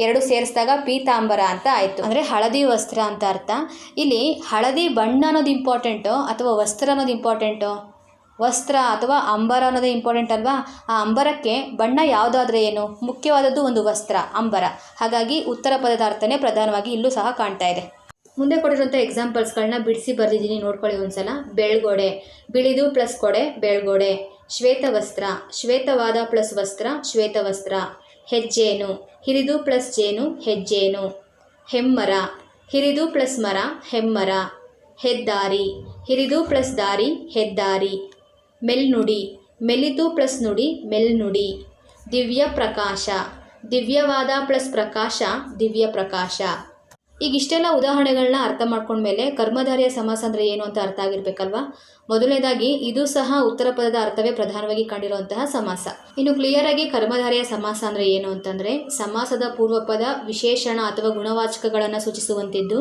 Speaker 1: ಎರಡು ಸೇರಿಸಿದಾಗ ಪೀತಾಂಬರ ಅಂತ ಆಯಿತು. ಅಂದರೆ ಹಳದಿ ವಸ್ತ್ರ ಅಂತ ಅರ್ಥ. ಇಲ್ಲಿ ಹಳದಿ ಬಣ್ಣ ಅನ್ನೋದು ಇಂಪಾರ್ಟೆಂಟು ಅಥವಾ ವಸ್ತ್ರ ಅನ್ನೋದು ಇಂಪಾರ್ಟೆಂಟು ವಸ್ತ್ರ ಅಥವಾ ಅಂಬರ ಅನ್ನೋದು ಇಂಪಾರ್ಟೆಂಟ್ ಅಲ್ವಾ? ಆ ಅಂಬರಕ್ಕೆ ಬಣ್ಣ ಯಾವುದಾದ್ರೆ ಏನು? ಮುಖ್ಯವಾದದ್ದು ಒಂದು ವಸ್ತ್ರ, ಅಂಬರ. ಹಾಗಾಗಿ ಉತ್ತರ ಪದದ ಅರ್ಥನೇ ಪ್ರಧಾನವಾಗಿ ಇಲ್ಲೂ ಸಹ ಕಾಣ್ತಾ ಇದೆ. ಮುಂದೆ ಕೊಟ್ಟಿರುವಂಥ ಎಕ್ಸಾಂಪಲ್ಸ್ಗಳನ್ನ ಬಿಡಿಸಿ ಬರೆದಿದ್ದೀನಿ, ನೋಡ್ಕೊಳ್ಳಿ ಒಂದ್ಸಲ. ಬೆಳ್ಗೋಡೆ, ಬಿಳಿದು ಪ್ಲಸ್ ಕೊಡೆ ಶ್ವೇತ ವಸ್ತ್ರ ಶ್ವೇತವಾದ ಪ್ಲಸ್ ವಸ್ತ್ರ, ಶ್ವೇತವಸ್ತ್ರ. ಹೆಜ್ಜೇನು, ಹಿರಿದು ಪ್ಲಸ್ ಜೇನು, ಹೆಜ್ಜೇನು. ಹೆಮ್ಮರ, ಹಿರಿದು ಪ್ಲಸ್ ಮರ, ಹೆಮ್ಮರ. ಹೆದ್ದಾರಿ, ಹಿರಿದು ಪ್ಲಸ್ ದಾರಿ, ಹೆದ್ದಾರಿ. ಮೆಲ್ನುಡಿ ಮೆಲಿತು ಪ್ಲಸ್ ನುಡಿ, ಮೆಲ್ನುಡಿ. ದಿವ್ಯ ಪ್ರಕಾಶ ದಿವ್ಯವಾದ ಪ್ಲಸ್ ಪ್ರಕಾಶ ದಿವ್ಯ ಪ್ರಕಾಶ ಈಗ ಇಷ್ಟೆಲ್ಲ ಉದಾಹರಣೆಗಳನ್ನ ಅರ್ಥ ಮಾಡ್ಕೊಂಡ್ಮೇಲೆ ಕರ್ಮಧಾರಿಯ ಸಮಾಸ ಅಂದರೆ ಏನು ಅಂತ ಅರ್ಥ ಆಗಿರ್ಬೇಕಲ್ವಾ? ಮೊದಲನೇದಾಗಿ ಇದು ಸಹ ಉತ್ತರ ಪದದ ಅರ್ಥವೇ ಪ್ರಧಾನವಾಗಿ ಕಂಡಿರುವಂತಹ ಸಮಾಸ. ಇನ್ನು ಕ್ಲಿಯರ್ ಆಗಿ ಕರ್ಮಧಾರಿಯ ಸಮಾಸ ಅಂದರೆ ಏನು ಅಂತಂದರೆ ಸಮಾಸದ ಪೂರ್ವ ಪದ ವಿಶೇಷಣ ಅಥವಾ ಗುಣವಾಚಕಗಳನ್ನು ಸೂಚಿಸುವಂತಿದ್ದು,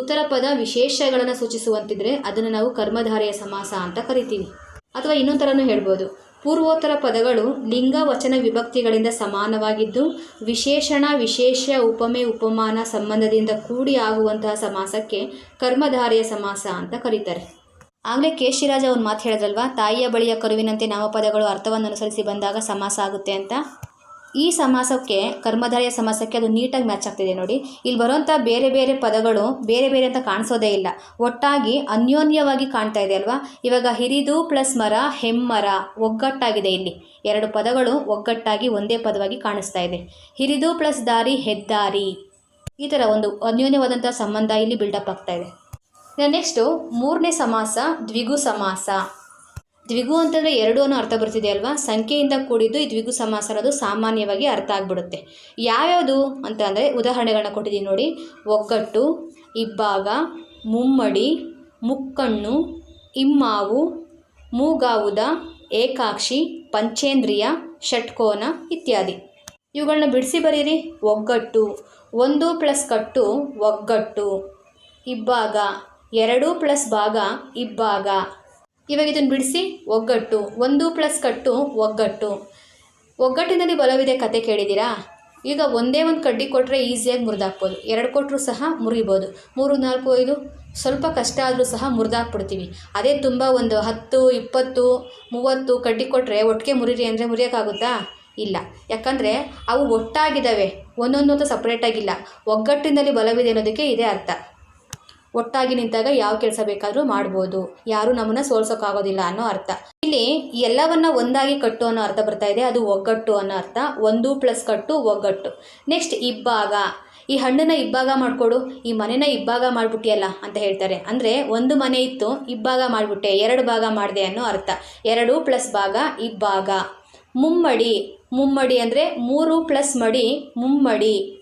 Speaker 1: ಉತ್ತರ ಪದ ವಿಶೇಷಗಳನ್ನು ಸೂಚಿಸುವಂತಿದ್ರೆ ಅದನ್ನು ನಾವು ಕರ್ಮಧಾರಿಯ ಸಮಾಸ ಅಂತ ಕರಿತೀವಿ. ಅಥವಾ ಇನ್ನೊಂದು ಥರನೂ ಹೇಳ್ಬೋದು. ಪೂರ್ವೋತ್ತರ ಪದಗಳು ಲಿಂಗ ವಚನ ವಿಭಕ್ತಿಗಳಿಂದ ಸಮಾನವಾಗಿದ್ದು, ವಿಶೇಷಣ, ವಿಶೇಷ, ಉಪಮೆ, ಉಪಮಾನ ಸಂಬಂಧದಿಂದ ಕೂಡಿ ಆಗುವಂತಹ ಸಮಾಸಕ್ಕೆ ಕರ್ಮಧಾರೆಯ ಸಮಾಸ ಅಂತ ಕರೀತಾರೆ. ಆಗಲೇ ಕೇಶಿರಾಜ ಒಂದು ಮಾತು ಹೇಳಿದ್ರಲ್ವಾ? ತಾಯಿಯ ಬಳಿಯ ಕರುವಿನಂತೆ ನಾಮಪದಗಳು ಅರ್ಥವನ್ನು ಅನುಸರಿಸಿ ಬಂದಾಗ ಸಮಾಸ ಆಗುತ್ತೆ ಅಂತ? ಈ ಸಮಾಸಕ್ಕೆ, ಕರ್ಮಧಾರಿಯ ಸಮಾಸಕ್ಕೆ ಅದು ನೀಟಾಗಿ ಮ್ಯಾಚ್ ಆಗ್ತಿದೆ ನೋಡಿ. ಇಲ್ಲಿ ಬರುವಂಥ ಬೇರೆ ಬೇರೆ ಪದಗಳು ಬೇರೆ ಬೇರೆ ಅಂತ ಕಾಣಿಸೋದೇ ಇಲ್ಲ. ಒಟ್ಟಾಗಿ ಅನ್ಯೋನ್ಯವಾಗಿ ಕಾಣ್ತಾ ಇದೆ ಅಲ್ವಾ? ಇವಾಗ ಹಿರಿದು ಪ್ಲಸ್ ಮರ, ಹೆಮ್ಮರ, ಒಗ್ಗಟ್ಟಾಗಿದೆ ಇಲ್ಲಿ. ಎರಡು ಪದಗಳು ಒಗ್ಗಟ್ಟಾಗಿ ಒಂದೇ ಪದವಾಗಿ ಕಾಣಿಸ್ತಾ ಇದೆ. ಹಿರಿದು ಪ್ಲಸ್ ದಾರಿ, ಹೆದ್ದಾರಿ. ಈ ಥರ ಒಂದು ಅನ್ಯೋನ್ಯವಾದಂಥ ಸಂಬಂಧ ಇಲ್ಲಿ ಬಿಲ್ಡಪ್ ಆಗ್ತಾ ಇದೆ. ನೆಕ್ಸ್ಟು ಮೂರನೇ ಸಮಾಸ, ದ್ವಿಗು ಸಮಾಸ. ದ್ವಿಗು ಅಂತಂದರೆ ಎರಡು ಅನ್ನೋ ಅರ್ಥ ಬರ್ತಿದೆ ಅಲ್ವಾ? ಸಂಖ್ಯೆಯಿಂದ ಕೂಡಿದ್ದು ಈ ದ್ವಿಗು ಸಮಾಸ ಅನ್ನೋದು ಸಾಮಾನ್ಯವಾಗಿ ಅರ್ಥ ಆಗ್ಬಿಡುತ್ತೆ. ಯಾವ್ಯಾವುದು ಅಂತ ಅಂದರೆ ಉದಾಹರಣೆಗಳನ್ನ ಕೊಟ್ಟಿದ್ದೀನಿ ನೋಡಿ. ಒಗ್ಗಟ್ಟು, ಇಬ್ಬಾಗ, ಮುಮ್ಮಡಿ, ಮುಕ್ಕಣ್ಣು, ಇಮ್ಮಾವು, ಮೂಗಾವುದ, ಏಕಾಕ್ಷಿ, ಪಂಚೇಂದ್ರಿಯ, ಷಟ್ಕೋನ ಇತ್ಯಾದಿ. ಇವುಗಳನ್ನ ಬಿಡಿಸಿ ಬರೀರಿ. ಒಗ್ಗಟ್ಟು, ಒಂದು ಪ್ಲಸ್ ಕಟ್ಟು ಒಗ್ಗಟ್ಟು. ಇಬ್ಬಾಗ, ಎರಡು ಪ್ಲಸ್ ಭಾಗ ಇಬ್ಬಾಗ. ಇವಾಗ ಇದನ್ನು ಬಿಡಿಸಿ, ಒಗ್ಗಟ್ಟು. ಒಂದು ಪ್ಲಸ್ ಕಟ್ಟು, ಒಗ್ಗಟ್ಟು. ಒಗ್ಗಟ್ಟಿನಲ್ಲಿ ಬಲವಿದೆ ಕತೆ ಕೇಳಿದ್ದೀರಾ? ಈಗ ಒಂದೇ ಒಂದು ಕಡ್ಡಿ ಕೊಟ್ಟರೆ ಈಸಿಯಾಗಿ ಮುರಿದಾಕ್ಬೋದು. ಎರಡು ಕೊಟ್ಟರು ಸಹ ಮುರಿಬೋದು. ಮೂರು, ನಾಲ್ಕು, ಐದು, ಸ್ವಲ್ಪ ಕಷ್ಟ ಆದರೂ ಸಹ ಮುರಿದಾಕ್ಬಿಡ್ತೀವಿ. ಅದೇ ತುಂಬ ಒಂದು ಹತ್ತು, ಇಪ್ಪತ್ತು, ಮೂವತ್ತು ಕಡ್ಡಿ ಕೊಟ್ಟರೆ ಒಟ್ಟಿಗೆ ಮುರಿರಿ ಅಂದರೆ ಮುರಿಯೋಕ್ಕಾಗುತ್ತಾ? ಇಲ್ಲ. ಯಾಕಂದರೆ ಅವು ಒಟ್ಟಾಗಿದ್ದಾವೆ ಒಂದೊಂದು ಸಪ್ರೇಟಾಗಿಲ್ಲ ಒಗ್ಗಟ್ಟಿನಲ್ಲಿ ಬಲವಿದೆ ಅನ್ನೋದಕ್ಕೆ ಇದೇ ಅರ್ಥ. ಒಟ್ಟಾಗಿ ನಿಂತಾಗ ಯಾವ ಕೆಲಸ ಬೇಕಾದರೂ ಮಾಡ್ಬೋದು. ಯಾರು ನಮ್ಮನ್ನ ಸೋಲ್ಸೋಕ್ಕಾಗೋದಿಲ್ಲ ಅನ್ನೋ ಅರ್ಥ. ಇಲ್ಲಿ ಎಲ್ಲವನ್ನ ಒಂದಾಗಿ ಕಟ್ಟು ಅನ್ನೋ ಅರ್ಥ ಬರ್ತಾ ಇದೆ. ಅದು ಒಗ್ಗಟ್ಟು ಅನ್ನೋ ಅರ್ಥ. ಒಂದು ಪ್ಲಸ್ ಕಟ್ಟು ಒಗ್ಗಟ್ಟು. ನೆಕ್ಸ್ಟ್ ಇಬ್ಬಾಗ. ಈ ಹಣ್ಣನ್ನ ಇಬ್ಬಾಗ ಮಾಡಿಕೊಡು. ಈ ಮನೆನ ಇಬ್ಬಾಗ ಮಾಡ್ಬಿಟ್ಟಿಯಲ್ಲ ಅಂತ ಹೇಳ್ತಾರೆ. ಅಂದರೆ ಒಂದು ಮನೆ ಇತ್ತು, ಇಬ್ಬಾಗ ಮಾಡಿಬಿಟ್ಟೆ, ಎರಡು ಭಾಗ ಮಾಡಿದೆ ಅನ್ನೋ ಅರ್ಥ. ಎರಡು ಪ್ಲಸ್ ಭಾಗ, ಇಬ್ಬಾಗ. ಮುಮ್ಮಡಿ. ಮುಮ್ಮಡಿ ಅಂದರೆ ಮೂರು ಪ್ಲಸ್ ಮಡಿ, ಮುಮ್ಮಡಿ.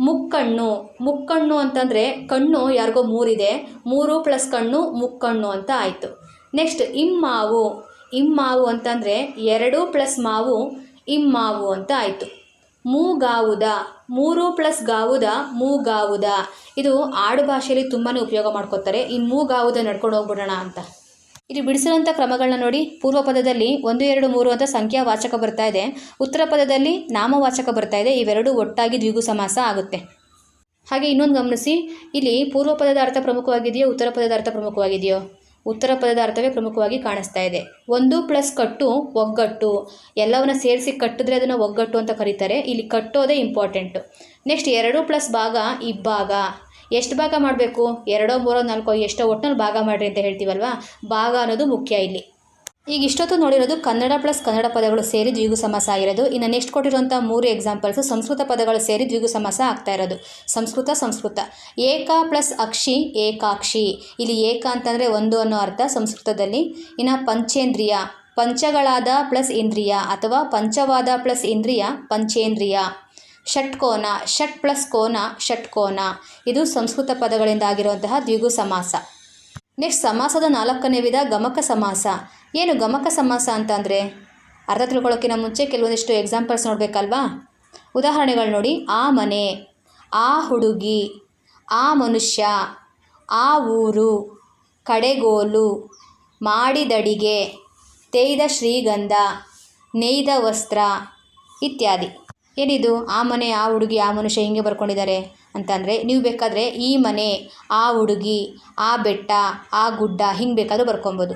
Speaker 1: ಮುಕ್ಕಣ್ಣು. ಮುಕ್ಕಣ್ಣು ಅಂತಂದರೆ ಕಣ್ಣು ಯಾರಿಗೋ ಮೂರಿದೆ. ಮೂರು ಪ್ಲಸ್ ಕಣ್ಣು ಮುಕ್ಕಣ್ಣು ಅಂತ ಆಯಿತು. ನೆಕ್ಸ್ಟ್ ಇಮ್ಮಾವು. ಇಮ್ಮಾವು ಅಂತಂದರೆ ಎರಡು ಪ್ಲಸ್ ಮಾವು ಇಮ್ಮಾವು ಅಂತ ಆಯಿತು. ಮೂಗಾವುದ. ಮೂರು ಪ್ಲಸ್ ಗಾವುದ, ಮೂಗಾವುದ. ಇದು ಆಡು ಭಾಷೆಯಲ್ಲಿ ತುಂಬಾ ಉಪಯೋಗ ಮಾಡ್ಕೋತಾರೆ. ಈ ಮೂಗಾವುದ ನಡ್ಕೊಂಡು ಹೋಗ್ಬಿಡೋಣ ಅಂತ. ಇಲ್ಲಿ ಬಿಡಿಸಿರುವಂಥ ಕ್ರಮಗಳನ್ನ ನೋಡಿ. ಪೂರ್ವ ಪದದಲ್ಲಿ ಒಂದು, ಎರಡು, ಮೂರು ಅಂತ ಸಂಖ್ಯಾವಾಚಕ ಬರ್ತಾ ಇದೆ. ಉತ್ತರ ಪದದಲ್ಲಿ ನಾಮವಾಚಕ ಬರ್ತಾ ಇದೆ. ಇವೆರಡು ಒಟ್ಟಾಗಿ ದ್ವಿಗು ಸಮಾಸ ಆಗುತ್ತೆ. ಹಾಗೆ ಇನ್ನೊಂದು ಗಮನಿಸಿ. ಇಲ್ಲಿ ಪೂರ್ವ ಪದದ ಅರ್ಥ ಪ್ರಮುಖವಾಗಿದೆಯೋ, ಉತ್ತರ ಪದದ ಅರ್ಥ ಪ್ರಮುಖವಾಗಿದೆಯೋ? ಉತ್ತರ ಪದದ ಅರ್ಥವೇ ಪ್ರಮುಖವಾಗಿ ಕಾಣಿಸ್ತಾ ಇದೆ. ಒಂದು ಪ್ಲಸ್ ಕಟ್ಟು ಒಗ್ಗಟ್ಟು. ಎಲ್ಲವನ್ನ ಸೇರಿಸಿ ಕಟ್ಟಿದ್ರೆ ಅದನ್ನು ಒಗ್ಗಟ್ಟು ಅಂತ ಕರೀತಾರೆ. ಇಲ್ಲಿ ಕಟ್ಟೋದೇ ಇಂಪಾರ್ಟೆಂಟು. ನೆಕ್ಸ್ಟ್ ಎರಡು ಪ್ಲಸ್ ಭಾಗ ಇಬ್ಬಾಗ. ಎಷ್ಟು ಭಾಗ ಮಾಡಬೇಕು? ಎರಡೋ, ಮೂರೋ, ನಾಲ್ಕೋ, ಎಷ್ಟೋ ಒಟ್ಟಿನಲ್ಲಿ ಭಾಗ ಮಾಡಿರಿ ಅಂತ ಹೇಳ್ತೀವಲ್ವಾ? ಭಾಗ ಅನ್ನೋದು ಮುಖ್ಯ ಇಲ್ಲಿ. ಈಗ ಇಷ್ಟೊತ್ತು ನೋಡಿರೋದು ಕನ್ನಡ ಪ್ಲಸ್ ಕನ್ನಡ ಪದಗಳು ಸೇರಿ ದ್ವಿಗು ಸಮಾಸ ಆಗಿರೋದು. ಇನ್ನು ನೆಕ್ಸ್ಟ್ ಕೊಟ್ಟಿರುವಂಥ ಮೂರು ಎಕ್ಸಾಂಪಲ್ಸು ಸಂಸ್ಕೃತ ಪದಗಳು ಸೇರಿ ದ್ವಿಗು ಸಮಾಸ ಆಗ್ತಾ ಇರೋದು. ಸಂಸ್ಕೃತ ಸಂಸ್ಕೃತ. ಏಕ ಪ್ಲಸ್ ಅಕ್ಷಿ, ಏಕಾಕ್ಷಿ. ಇಲ್ಲಿ ಏಕ ಅಂತಂದರೆ ಒಂದು ಅನ್ನೋ ಅರ್ಥ ಸಂಸ್ಕೃತದಲ್ಲಿ. ಇನ್ನು ಪಂಚೇಂದ್ರಿಯ. ಪಂಚಗಳಾದ ಪ್ಲಸ್ ಇಂದ್ರಿಯ ಅಥವಾ ಪಂಚವಾದ ಪ್ಲಸ್ ಇಂದ್ರಿಯ ಪಂಚೇಂದ್ರಿಯ. ಷಟ್ಕೋನ ಷಟ್ ಪ್ಲಸ್ ಕೋನ ಷಟ್ಕೋನ ಇದು ಸಂಸ್ಕೃತ ಪದಗಳಿಂದ ಆಗಿರುವಂತಹ ದ್ವಿಗು ಸಮಾಸ. ನೆಕ್ಸ್ಟ್ ಸಮಾಸದ ನಾಲ್ಕನೇ ವಿಧ ಗಮಕ ಸಮಾಸ. ಏನು ಗಮಕ ಸಮಾಸ ಅಂತ ಅಂದರೆ? ಅರ್ಥ ತಿಳ್ಕೊಳ್ಳೋಕ್ಕಿಂತ ಮುಂಚೆ ಕೆಲವೊಂದಿಷ್ಟು ಎಕ್ಸಾಂಪಲ್ಸ್ ನೋಡಬೇಕಲ್ವಾ? ಉದಾಹರಣೆಗಳು ನೋಡಿ. ಆ ಮನೆ, ಆ ಹುಡುಗಿ, ಆ ಮನುಷ್ಯ, ಆ ಊರು, ಕಡೆಗೋಲು, ಮಾಡಿದಡಿಗೆ, ತೇಯ್ದ ಶ್ರೀಗಂಧ, ನೇಯ್ದ ವಸ್ತ್ರ ಇತ್ಯಾದಿ. ಏನಿದು? ಆ ಮನೆ, ಆ ಹುಡುಗಿ, ಆ ಮನುಷ್ಯ ಹಿಂಗೆ ಬರ್ಕೊಂಡಿದ್ದಾರೆ? ಅಂತಂದರೆ, ನೀವು ಬೇಕಾದರೆ ಈ ಮನೆ, ಆ ಹುಡುಗಿ, ಆ ಬೆಟ್ಟ, ಆ ಗುಡ್ಡ ಹಿಂಗೆ ಬೇಕಾದರೂ ಬರ್ಕೊಬೋದು.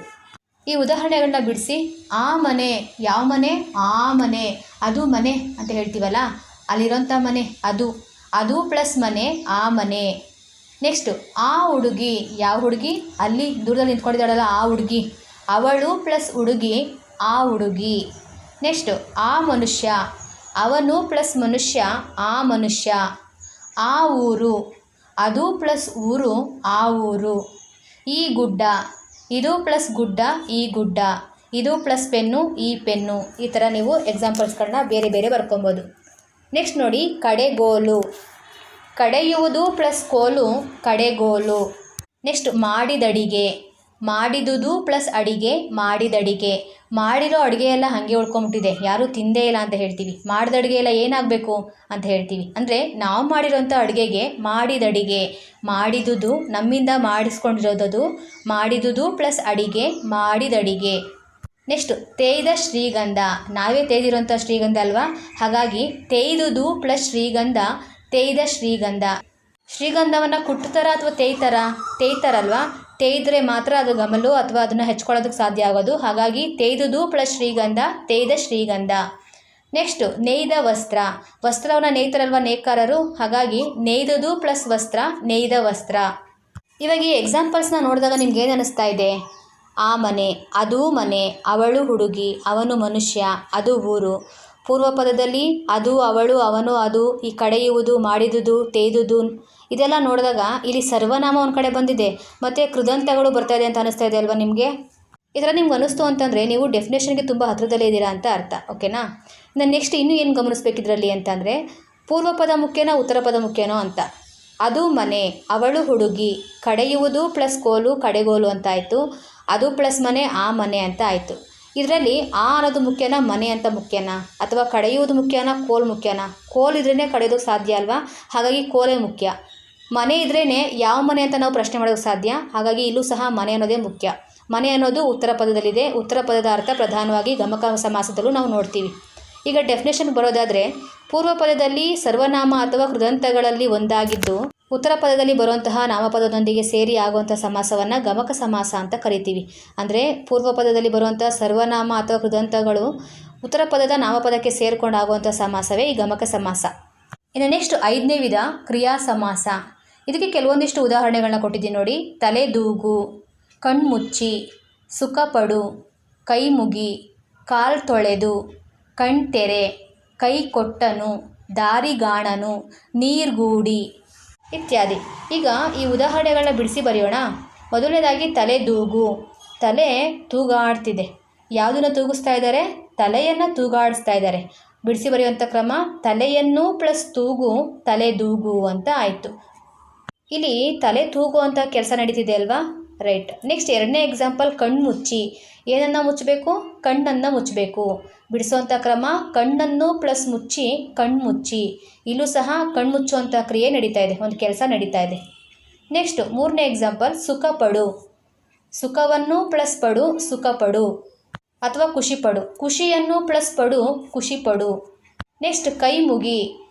Speaker 1: ಈ ಉದಾಹರಣೆಗಳನ್ನ ಬಿಡಿಸಿ, ಆ ಮನೆ, ಯಾವ ಮನೆ? ಆ ಮನೆ. ಅದು ಮನೆ ಅಂತ ಹೇಳ್ತೀವಲ್ಲ? ಅಲ್ಲಿರೋಂಥ ಮನೆ, ಅದು. ಅದು ಪ್ಲಸ್ ಮನೆ, ಆ ಮನೆ. ನೆಕ್ಸ್ಟು, ಆ ಹುಡುಗಿ, ಯಾವ ಹುಡುಗಿ? ಅಲ್ಲಿ ದೂರದಲ್ಲಿ ನಿಂತ್ಕೊಂಡಿದ್ದಾಳಲ್ಲ, ಆ ಹುಡುಗಿ. ಅವಳು ಪ್ಲಸ್ ಹುಡುಗಿ, ಆ ಹುಡುಗಿ. ನೆಕ್ಸ್ಟು, ಆ ಮನುಷ್ಯ ಅವನು ಪ್ಲಸ್ ಮನುಷ್ಯ, ಆ ಮನುಷ್ಯ, ಆ ಊರು, ಅದು ಪ್ಲಸ್ ಊರು, ಆ ಊರು. ಈ ಗುಡ್ಡ, ಇದು ಪ್ಲಸ್ ಗುಡ್ಡ, ಈ ಗುಡ್ಡ. ಇದು ಪ್ಲಸ್ ಪೆನ್ನು, ಈ ಪೆನ್ನು. ಈ ಥರ ನೀವು ಎಕ್ಸಾಂಪಲ್ಸ್ಗಳನ್ನ ಬೇರೆ ಬೇರೆ ಬರ್ಕೊಬೋದು. ನೆಕ್ಸ್ಟ್ ನೋಡಿ, ಕಡೆಗೋಲು. ಕಡೆಯುವುದು ಪ್ಲಸ್ ಕೋಲು, ಕಡೆಗೋಲು. ನೆಕ್ಸ್ಟ್ ಮಾಡಿದಡಿಗೆ. ಮಾಡಿದುದು ಪ್ಲಸ್ ಅಡಿಗೆ, ಮಾಡಿದಡಿಗೆ. ಮಾಡಿರೋ ಅಡುಗೆ ಎಲ್ಲ ಹಾಗೆ ಉಳ್ಕೊಂಬಿಟ್ಟಿದೆ. ಯಾರೂ ತಿಂದೇ ಇಲ್ಲ ಅಂತ ಹೇಳ್ತೀವಿ. ಮಾಡಿದ ಅಡುಗೆ ಎಲ್ಲ ಏನಾಗಬೇಕು ಅಂತ ಹೇಳ್ತೀವಿ. ಅಂದರೆ ನಾವು ಮಾಡಿರೋಂಥ ಅಡುಗೆಗೆ ಮಾಡಿದಡಿಗೆ. ಮಾಡಿದುದು, ನಮ್ಮಿಂದ ಮಾಡಿಸ್ಕೊಂಡಿರೋದದು ಮಾಡಿದುದು ಪ್ಲಸ್ ಅಡಿಗೆ, ಮಾಡಿದಡಿಗೆ. ನೆಕ್ಸ್ಟ್, ತೇಯ್ದ ಶ್ರೀಗಂಧ. ನಾವೇ ತೇಯ್ದಿರೋಂಥ ಶ್ರೀಗಂಧ ಅಲ್ವಾ? ಹಾಗಾಗಿ ತೇಯ್ದುದು ಪ್ಲಸ್ ಶ್ರೀಗಂಧ, ತೇಯ್ದ ಶ್ರೀಗಂಧ. ಶ್ರೀಗಂಧವನ್ನು ಕುಟ್ಟುತ್ತಾರ ಅಥವಾ ತೇಯ್ತಾರ? ತೇಯ್ತಾರಲ್ವಾ? ತೇಯ್ದ್ರೆ ಮಾತ್ರ ಅದು ಗಮಲು ಅಥವಾ ಅದನ್ನು ಹೆಚ್ಕೊಳ್ಳೋದಕ್ಕೆ ಸಾಧ್ಯ ಆಗೋದು. ಹಾಗಾಗಿ ತೇಯ್ದುದು ಪ್ಲಸ್ ಶ್ರೀಗಂಧ, ತೇಯ್ದ ಶ್ರೀಗಂಧ. ನೆಕ್ಸ್ಟು, ನೇಯ್ದ ವಸ್ತ್ರ. ವಸ್ತ್ರವನ್ನು ನೇಯ್ತಾರಲ್ವ ನೇಕಾರರು? ಹಾಗಾಗಿ ನೇಯ್ದುದು ಪ್ಲಸ್ ವಸ್ತ್ರ, ನೇಯ್ದ ವಸ್ತ್ರ. ಇವಾಗ ಈ ಎಕ್ಸಾಂಪಲ್ಸ್ನ ನೋಡಿದಾಗ ನಿಮ್ಗೆ ಏನು ಅನ್ನಿಸ್ತಾ ಇದೆ? ಆ ಮನೆ, ಅದು ಮನೆ, ಅವಳು ಹುಡುಗಿ, ಅವನು ಮನುಷ್ಯ, ಅದು ಊರು. ಪೂರ್ವ ಪದದಲ್ಲಿ ಅದು, ಅವಳು, ಅವನು, ಅದು, ಈ ಕಡೆಯುವುದು, ಮಾಡಿದುದು, ತೇದುದು. ಇದೆಲ್ಲ ನೋಡಿದಾಗ ಇಲ್ಲಿ ಸರ್ವನಾಮ ಒಂದು ಕಡೆ ಬಂದಿದೆ. ಮತ್ತು ಕೃದಂತಗಳು ಬರ್ತಾ ಇದೆ ಅಂತ ಅನ್ನಿಸ್ತಾ ಇದೆ ಅಲ್ವಾ ನಿಮಗೆ? ಇದರ ನಿಮ್ಗೆ ಅನಿಸ್ತು ಅಂತಂದರೆ ನೀವು ಡೆಫಿನೇಷನ್ಗೆ ತುಂಬ ಹತ್ತಿರದಲ್ಲೇ ಇದ್ದೀರಾ ಅಂತ ಅರ್ಥ, ಓಕೆನಾ? ನಾನು ನೆಕ್ಸ್ಟ್ ಇನ್ನೂ ಏನು ಗಮನಿಸ್ಬೇಕಿದ್ರಲ್ಲಿ ಅಂತಂದರೆ ಪೂರ್ವ ಪದ ಮುಖ್ಯನೋ ಉತ್ತರ ಪದ ಮುಖ್ಯನೋ ಅಂತ. ಅದು ಮನೆ, ಅವಳು ಹುಡುಗಿ, ಕಡೆಯುವುದು ಪ್ಲಸ್ ಕೋಲು, ಕಡೆಗೋಲು ಅಂತ ಆಯಿತು. ಅದು ಪ್ಲಸ್ ಮನೆ, ಆ ಮನೆ ಅಂತ ಆಯಿತು. ಇದರಲ್ಲಿ ಆ ಅನ್ನೋದು ಮುಖ್ಯನಾ, ಮನೆ ಅಂತ ಮುಖ್ಯನಾ? ಅಥವಾ ಕಡೆಯುವುದು ಮುಖ್ಯನಾ, ಕೋಲ್ ಮುಖ್ಯನಾ? ಕೋಲ್ ಇದ್ರೇ ಕಡೆಯೋದಕ್ಕೆ ಸಾಧ್ಯ ಅಲ್ವಾ? ಹಾಗಾಗಿ ಕೋಲೇ ಮುಖ್ಯ. ಮನೆ ಇದ್ರೇ ಯಾವ ಮನೆ ಅಂತ ನಾವು ಪ್ರಶ್ನೆ ಮಾಡೋದಕ್ಕೆ ಸಾಧ್ಯ? ಹಾಗಾಗಿ ಇಲ್ಲೂ ಸಹ ಮನೆ ಅನ್ನೋದೇ ಮುಖ್ಯ. ಮನೆ ಅನ್ನೋದು ಉತ್ತರ ಪದದಲ್ಲಿದೆ. ಉತ್ತರ ಪದದ ಅರ್ಥ ಪ್ರಧಾನವಾಗಿ ಗಮಕ ಸಮಾಸದಲ್ಲೂ ನಾವು ನೋಡ್ತೀವಿ. ಈಗ ಡೆಫಿನೇಷನ್ ಬರೋದಾದರೆ ಪೂರ್ವ ಪದದಲ್ಲಿ ಸರ್ವನಾಮ ಅಥವಾ ಕೃದಂತಗಳಲ್ಲಿ ಒಂದಾಗಿದ್ದು, ಉತ್ತರ ಪದದಲ್ಲಿ ಬರುವಂತಹ ನಾಮಪದದೊಂದಿಗೆ ಸೇರಿ ಆಗುವಂಥ ಸಮಾಸವನ್ನು ಗಮಕ ಸಮಾಸ ಅಂತ ಕರಿತೀವಿ. ಅಂದರೆ ಪೂರ್ವ ಪದದಲ್ಲಿ ಬರುವಂಥ ಸರ್ವನಾಮ ಅಥವಾ ಕೃದಂತಗಳು ಉತ್ತರ ಪದದ ನಾಮಪದಕ್ಕೆ ಸೇರ್ಕೊಂಡು ಆಗುವಂಥ ಸಮಾಸವೇ ಈ ಗಮಕ ಸಮಾಸ. ಇನ್ನು ನೆಕ್ಸ್ಟ್ ಐದನೇ ವಿಧ, ಕ್ರಿಯಾ ಸಮಾಸ. ಇದಕ್ಕೆ ಕೆಲವೊಂದಿಷ್ಟು ಉದಾಹರಣೆಗಳನ್ನ ಕೊಟ್ಟಿದ್ದೀನಿ ನೋಡಿ. ತಲೆದೂಗು, ಕಣ್ಮುಚ್ಚಿ, ಸುಖಪಡು, ಕೈಮುಗಿ ಕಾಲ್ ತೊಳೆದು ಕಣ್ತೆರೆ, ಕೈ ಕೊಟ್ಟನು ದಾರಿಗಾಣನು ನೀರ್ಗೂಡಿ ಇತ್ಯಾದಿ. ಈಗ ಈ ಉದಾಹರಣೆಗಳನ್ನ ಬಿಡಿಸಿ ಬರೆಯೋಣ. ಮೊದಲನೇದಾಗಿ ತಲೆ ದೂಗು. ತಲೆ ತೂಗಾಡ್ತಿದೆ. ಯಾವುದನ್ನು ತೂಗಿಸ್ತಾ ಇದ್ದಾರೆ ತಲೆಯನ್ನು ತೂಗಾಡಿಸ್ತಾ ಇದ್ದಾರೆ ಬಿಡಿಸಿ ಬರೆಯುವಂಥ ಕ್ರಮ, ತಲೆಯನ್ನು ಪ್ಲಸ್ ತೂಗು, ತಲೆ ದೂಗು ಅಂತ ಆಯಿತು. ಇಲ್ಲಿ ತಲೆ ತೂಗು ಅಂತ ಕೆಲಸ ನಡೀತಿದೆ ಅಲ್ವಾ? ರೈಟ್. ನೆಕ್ಸ್ಟ್ ಎರಡನೇ ಎಕ್ಸಾಂಪಲ್ ಕಣ್ಣು ಮುಚ್ಚಿ ಏನನ್ನು ಮುಚ್ಚಬೇಕು? ಕಣ್ಣನ್ನು ಮುಚ್ಚಬೇಕು. ಬಿಡಿಸುವಂಥ ಕ್ರಮ, ಕಣ್ಣನ್ನು ಪ್ಲಸ್ ಮುಚ್ಚಿ ಕಣ್ಣು ಮುಚ್ಚಿ. ಇಲ್ಲೂ ಸಹ ಕಣ್ಣು ಮುಚ್ಚುವಂಥ ಕ್ರಿಯೆ ನಡೀತಾ ಇದೆ, ಒಂದು ಕೆಲಸ ನಡೀತಾ ಇದೆ. ನೆಕ್ಸ್ಟ್ ಮೂರನೇ ಎಕ್ಸಾಂಪಲ್ ಸುಖ ಪಡು. ಸುಖವನ್ನು ಪ್ಲಸ್ ಪಡು, ಸುಖ ಪಡು. ಅಥವಾ ಖುಷಿ ಪಡು. ಖುಷಿಯನ್ನು ಪ್ಲಸ್ ಪಡು, ಖುಷಿ ಪಡು. ನೆಕ್ಸ್ಟ್ ಕೈ ಮುಗಿ.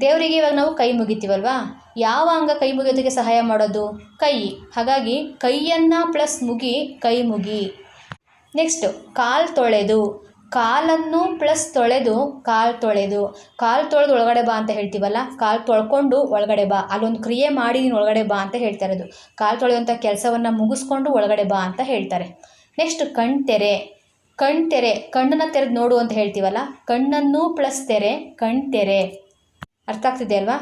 Speaker 1: ದೇವರಿಗೆ ಇವಾಗ ನಾವು ಕೈ ಮುಗಿತೀವಲ್ವಾ? ಯಾವ ಅಂಗ ಕೈ ಮುಗಿಯೋದಕ್ಕೆ ಸಹಾಯ ಮಾಡೋದು? ಕೈ. ಹಾಗಾಗಿ ಕೈಯನ್ನು ಪ್ಲಸ್ ಮುಗಿ, ಕೈ ಮುಗಿ. ನೆಕ್ಸ್ಟ್ ಕಾಲು ತೊಳೆದು. ಕಾಲನ್ನು ಪ್ಲಸ್ ತೊಳೆದು, ಕಾಲು ತೊಳೆದು. ಕಾಲು ತೊಳೆದು ಒಳಗಡೆ ಬಾ ಅಂತ ಹೇಳ್ತೀವಲ್ಲ? ಕಾಲು ತೊಳ್ಕೊಂಡು ಒಳಗಡೆ ಬಾ. ಅಲ್ಲೊಂದು ಕ್ರಿಯೆ ಮಾಡಿ ನೀನು ಒಳಗಡೆ ಬಾ ಅಂತ ಹೇಳ್ತಾ ಇರೋದು ಕಾಲು ತೊಳೆಯುವಂಥ ಕೆಲಸವನ್ನು ಮುಗಿಸ್ಕೊಂಡು ಒಳಗಡೆ ಬಾ ಅಂತ ಹೇಳ್ತಾರೆ. ನೆಕ್ಸ್ಟ್ ಕಣ್ ತೆರೆ ತೆರೆ ಕಣ್ಣನ್ನು ತೆರೆದು ನೋಡು ಅಂತ ಹೇಳ್ತೀವಲ್ಲ? ಕಣ್ಣನ್ನು ಪ್ಲಸ್ ತೆರೆ ಕಣ್ ತೆರೆ ಅರ್ಥ ಆಗ್ತಿದೆ ಅಲ್ವಾ?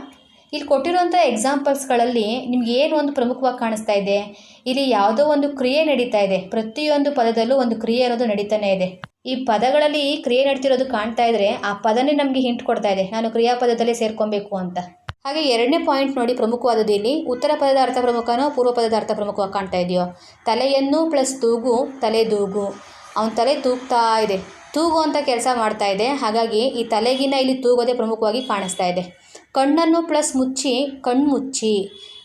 Speaker 1: ಇಲ್ಲಿ ಕೊಟ್ಟಿರುವಂಥ ಎಕ್ಸಾಂಪಲ್ಸ್ಗಳಲ್ಲಿ ನಿಮ್ಗೆ ಏನು ಒಂದು ಪ್ರಮುಖವಾಗಿ ಕಾಣಿಸ್ತಾ ಇದೆ? ಇಲ್ಲಿ ಯಾವುದೋ ಒಂದು ಕ್ರಿಯೆ ನಡೀತಾ ಇದೆ. ಪ್ರತಿಯೊಂದು ಪದದಲ್ಲೂ ಒಂದು ಕ್ರಿಯೆ ಅನ್ನೋದು ನಡೀತಾನೆ ಇದೆ. ಈ ಪದಗಳಲ್ಲಿ ಕ್ರಿಯೆ ನಡೀತಿರೋದು ಕಾಣ್ತಾ ಇದ್ರೆ ಆ ಪದನೇ ನಮಗೆ ಹಿಂಟ್ ಕೊಡ್ತಾ ಇದೆ. ನಾನು ಕ್ರಿಯಾಪದದಲ್ಲೇ ಸೇರ್ಕೊಬೇಕು ಅಂತ. ಹಾಗೆ ಎರಡನೇ ಪಾಯಿಂಟ್ ನೋಡಿ ಪ್ರಮುಖವಾದದ್ದು ಇಲ್ಲಿ. ಉತ್ತರ ಪದದ ಅರ್ಥ ಪ್ರಮುಖನೋ ಪೂರ್ವ ಪದದ ಅರ್ಥ ಪ್ರಮುಖವಾಗಿ ಕಾಣ್ತಾ ಇದೆಯೋ? ತಲೆಯನ್ನು ಪ್ಲಸ್ ತೂಗು, ತಲೆ ದೂಗು. ಅವನ ತಲೆ ತೂಗ್ತಾ ಇದೆ. ತೂಗು ಅಂತ ಕೆಲಸ ಮಾಡ್ತಾ ಇದೆ. ಹಾಗಾಗಿ ಈ ತಲೆಗಿನ ಇಲ್ಲಿ ತೂಗೋದೇ ಪ್ರಮುಖವಾಗಿ ಕಾಣಿಸ್ತಾ ಇದೆ. ಕಣ್ಣನ್ನು ಪ್ಲಸ್ ಮುಚ್ಚಿ ಕಣ್ಣು ಮುಚ್ಚಿ.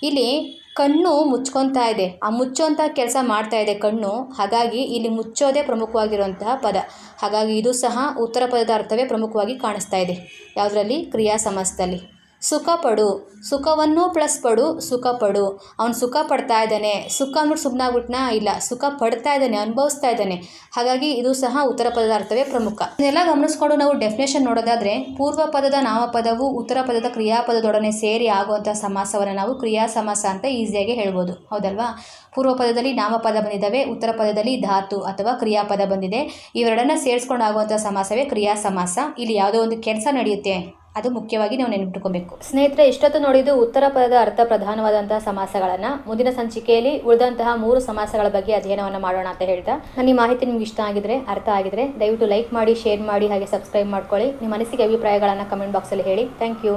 Speaker 1: ಇಲ್ಲಿ ಕಣ್ಣು ಮುಚ್ಕೊತಾ ಇದೆ. ಆ ಮುಚ್ಚುವಂಥ ಕೆಲಸ ಮಾಡ್ತಾ ಇದೆ ಕಣ್ಣು. ಹಾಗಾಗಿ ಇಲ್ಲಿ ಮುಚ್ಚೋದೇ ಪ್ರಮುಖವಾಗಿರುವಂತಹ ಪದ. ಹಾಗಾಗಿ ಇದು ಸಹ ಉತ್ತರ ಪದದ ಅರ್ಥವೇ ಪ್ರಮುಖವಾಗಿ ಕಾಣಿಸ್ತಾ ಇದೆ. ಯಾವುದರಲ್ಲಿ? ಕ್ರಿಯಾ ಸಮಾಸದಲ್ಲಿ ಸುಖ ಪಡು ಸುಖವನ್ನು ಪ್ಲಸ್ ಪಡು ಸುಖ ಪಡು ಅವನು ಸುಖ ಪಡ್ತಾ ಇದ್ದಾನೆ. ಸುಖ ಅಂದ್ಬಿಟ್ಟು ಸುಮ್ಮನಾಗ್ಬಿಟ್ನಾ ಇಲ್ಲ. ಸುಖ ಪಡ್ತಾ ಇದ್ದಾನೆ, ಅನುಭವಿಸ್ತಾ ಇದ್ದಾನೆ. ಹಾಗಾಗಿ ಇದು ಸಹ ಉತ್ತರ ಪದಾರ್ಥವೇ ಪ್ರಮುಖ. ಇದನ್ನೆಲ್ಲ ಗಮನಿಸ್ಕೊಂಡು ನಾವು ಡೆಫಿನೇಷನ್ ನೋಡೋದಾದ್ರೆ, ಪೂರ್ವ ಪದದ ನಾಮಪದವು ಉತ್ತರ ಪದದ ಕ್ರಿಯಾಪದದೊಡನೆ ಸೇರಿ ಆಗುವಂಥ ಸಮಾಸವನ್ನು ನಾವು ಕ್ರಿಯಾ ಸಮಾಸ ಅಂತ ಈಸಿಯಾಗಿ ಹೇಳ್ಬೋದು. ಹೌದಲ್ವಾ? ಪೂರ್ವ ಪದದಲ್ಲಿ ನಾಮಪದ ಬಂದಿದ್ದಾವೆ, ಉತ್ತರ ಪದದಲ್ಲಿ ಧಾತು ಅಥವಾ ಕ್ರಿಯಾಪದ ಬಂದಿದೆ. ಇವೆರಡನ್ನ ಸೇರಿಸ್ಕೊಂಡು ಆಗುವಂಥ ಸಮಾಸವೇ ಕ್ರಿಯಾ ಸಮಾಸ ಇಲ್ಲಿ ಯಾವುದೋ ಒಂದು ಕೆಲಸ ನಡೆಯುತ್ತೆ. ಅದು ಮುಖ್ಯವಾಗಿ ನಾವು ನೆನಪಿಟ್ಕೋಬೇಕು. ಸ್ನೇಹಿತರೆ, ಇಷ್ಟೊತ್ತು ನೋಡಿದ್ದು ಉತ್ತರ ಪದದ ಅರ್ಥ ಪ್ರಧಾನವಾದಂತಹ ಸಮಾಸಗಳನ್ನು. ಮುಂದಿನ ಸಂಚಿಕೆಯಲ್ಲಿ ಉಳಿದಂತಹ ಮೂರು ಸಮಾಸಗಳ ಬಗ್ಗೆ ಅಧ್ಯಯನವನ್ನು ಮಾಡೋಣ ಅಂತ ಹೇಳ್ತಾ. ನನ್ನ ಈ ಮಾಹಿತಿ ನಿಮ್ಗೆ ಇಷ್ಟ ಆಗಿದ್ರೆ, ಅರ್ಥ ಆಗಿದ್ರೆ, ದಯವಿಟ್ಟು ಲೈಕ್ ಮಾಡಿ ಶೇರ್ ಮಾಡಿ, ಹಾಗೆ ಸಬ್ಸ್ಕ್ರೈಬ್ ಮಾಡ್ಕೊಳ್ಳಿ. ನಿಮ್ಮ ಅನಿಸಿಕೆ ಅಭಿಪ್ರಾಯಗಳನ್ನು ಕಮೆಂಟ್ ಬಾಕ್ಸಲ್ಲಿ ಹೇಳಿ. Thank you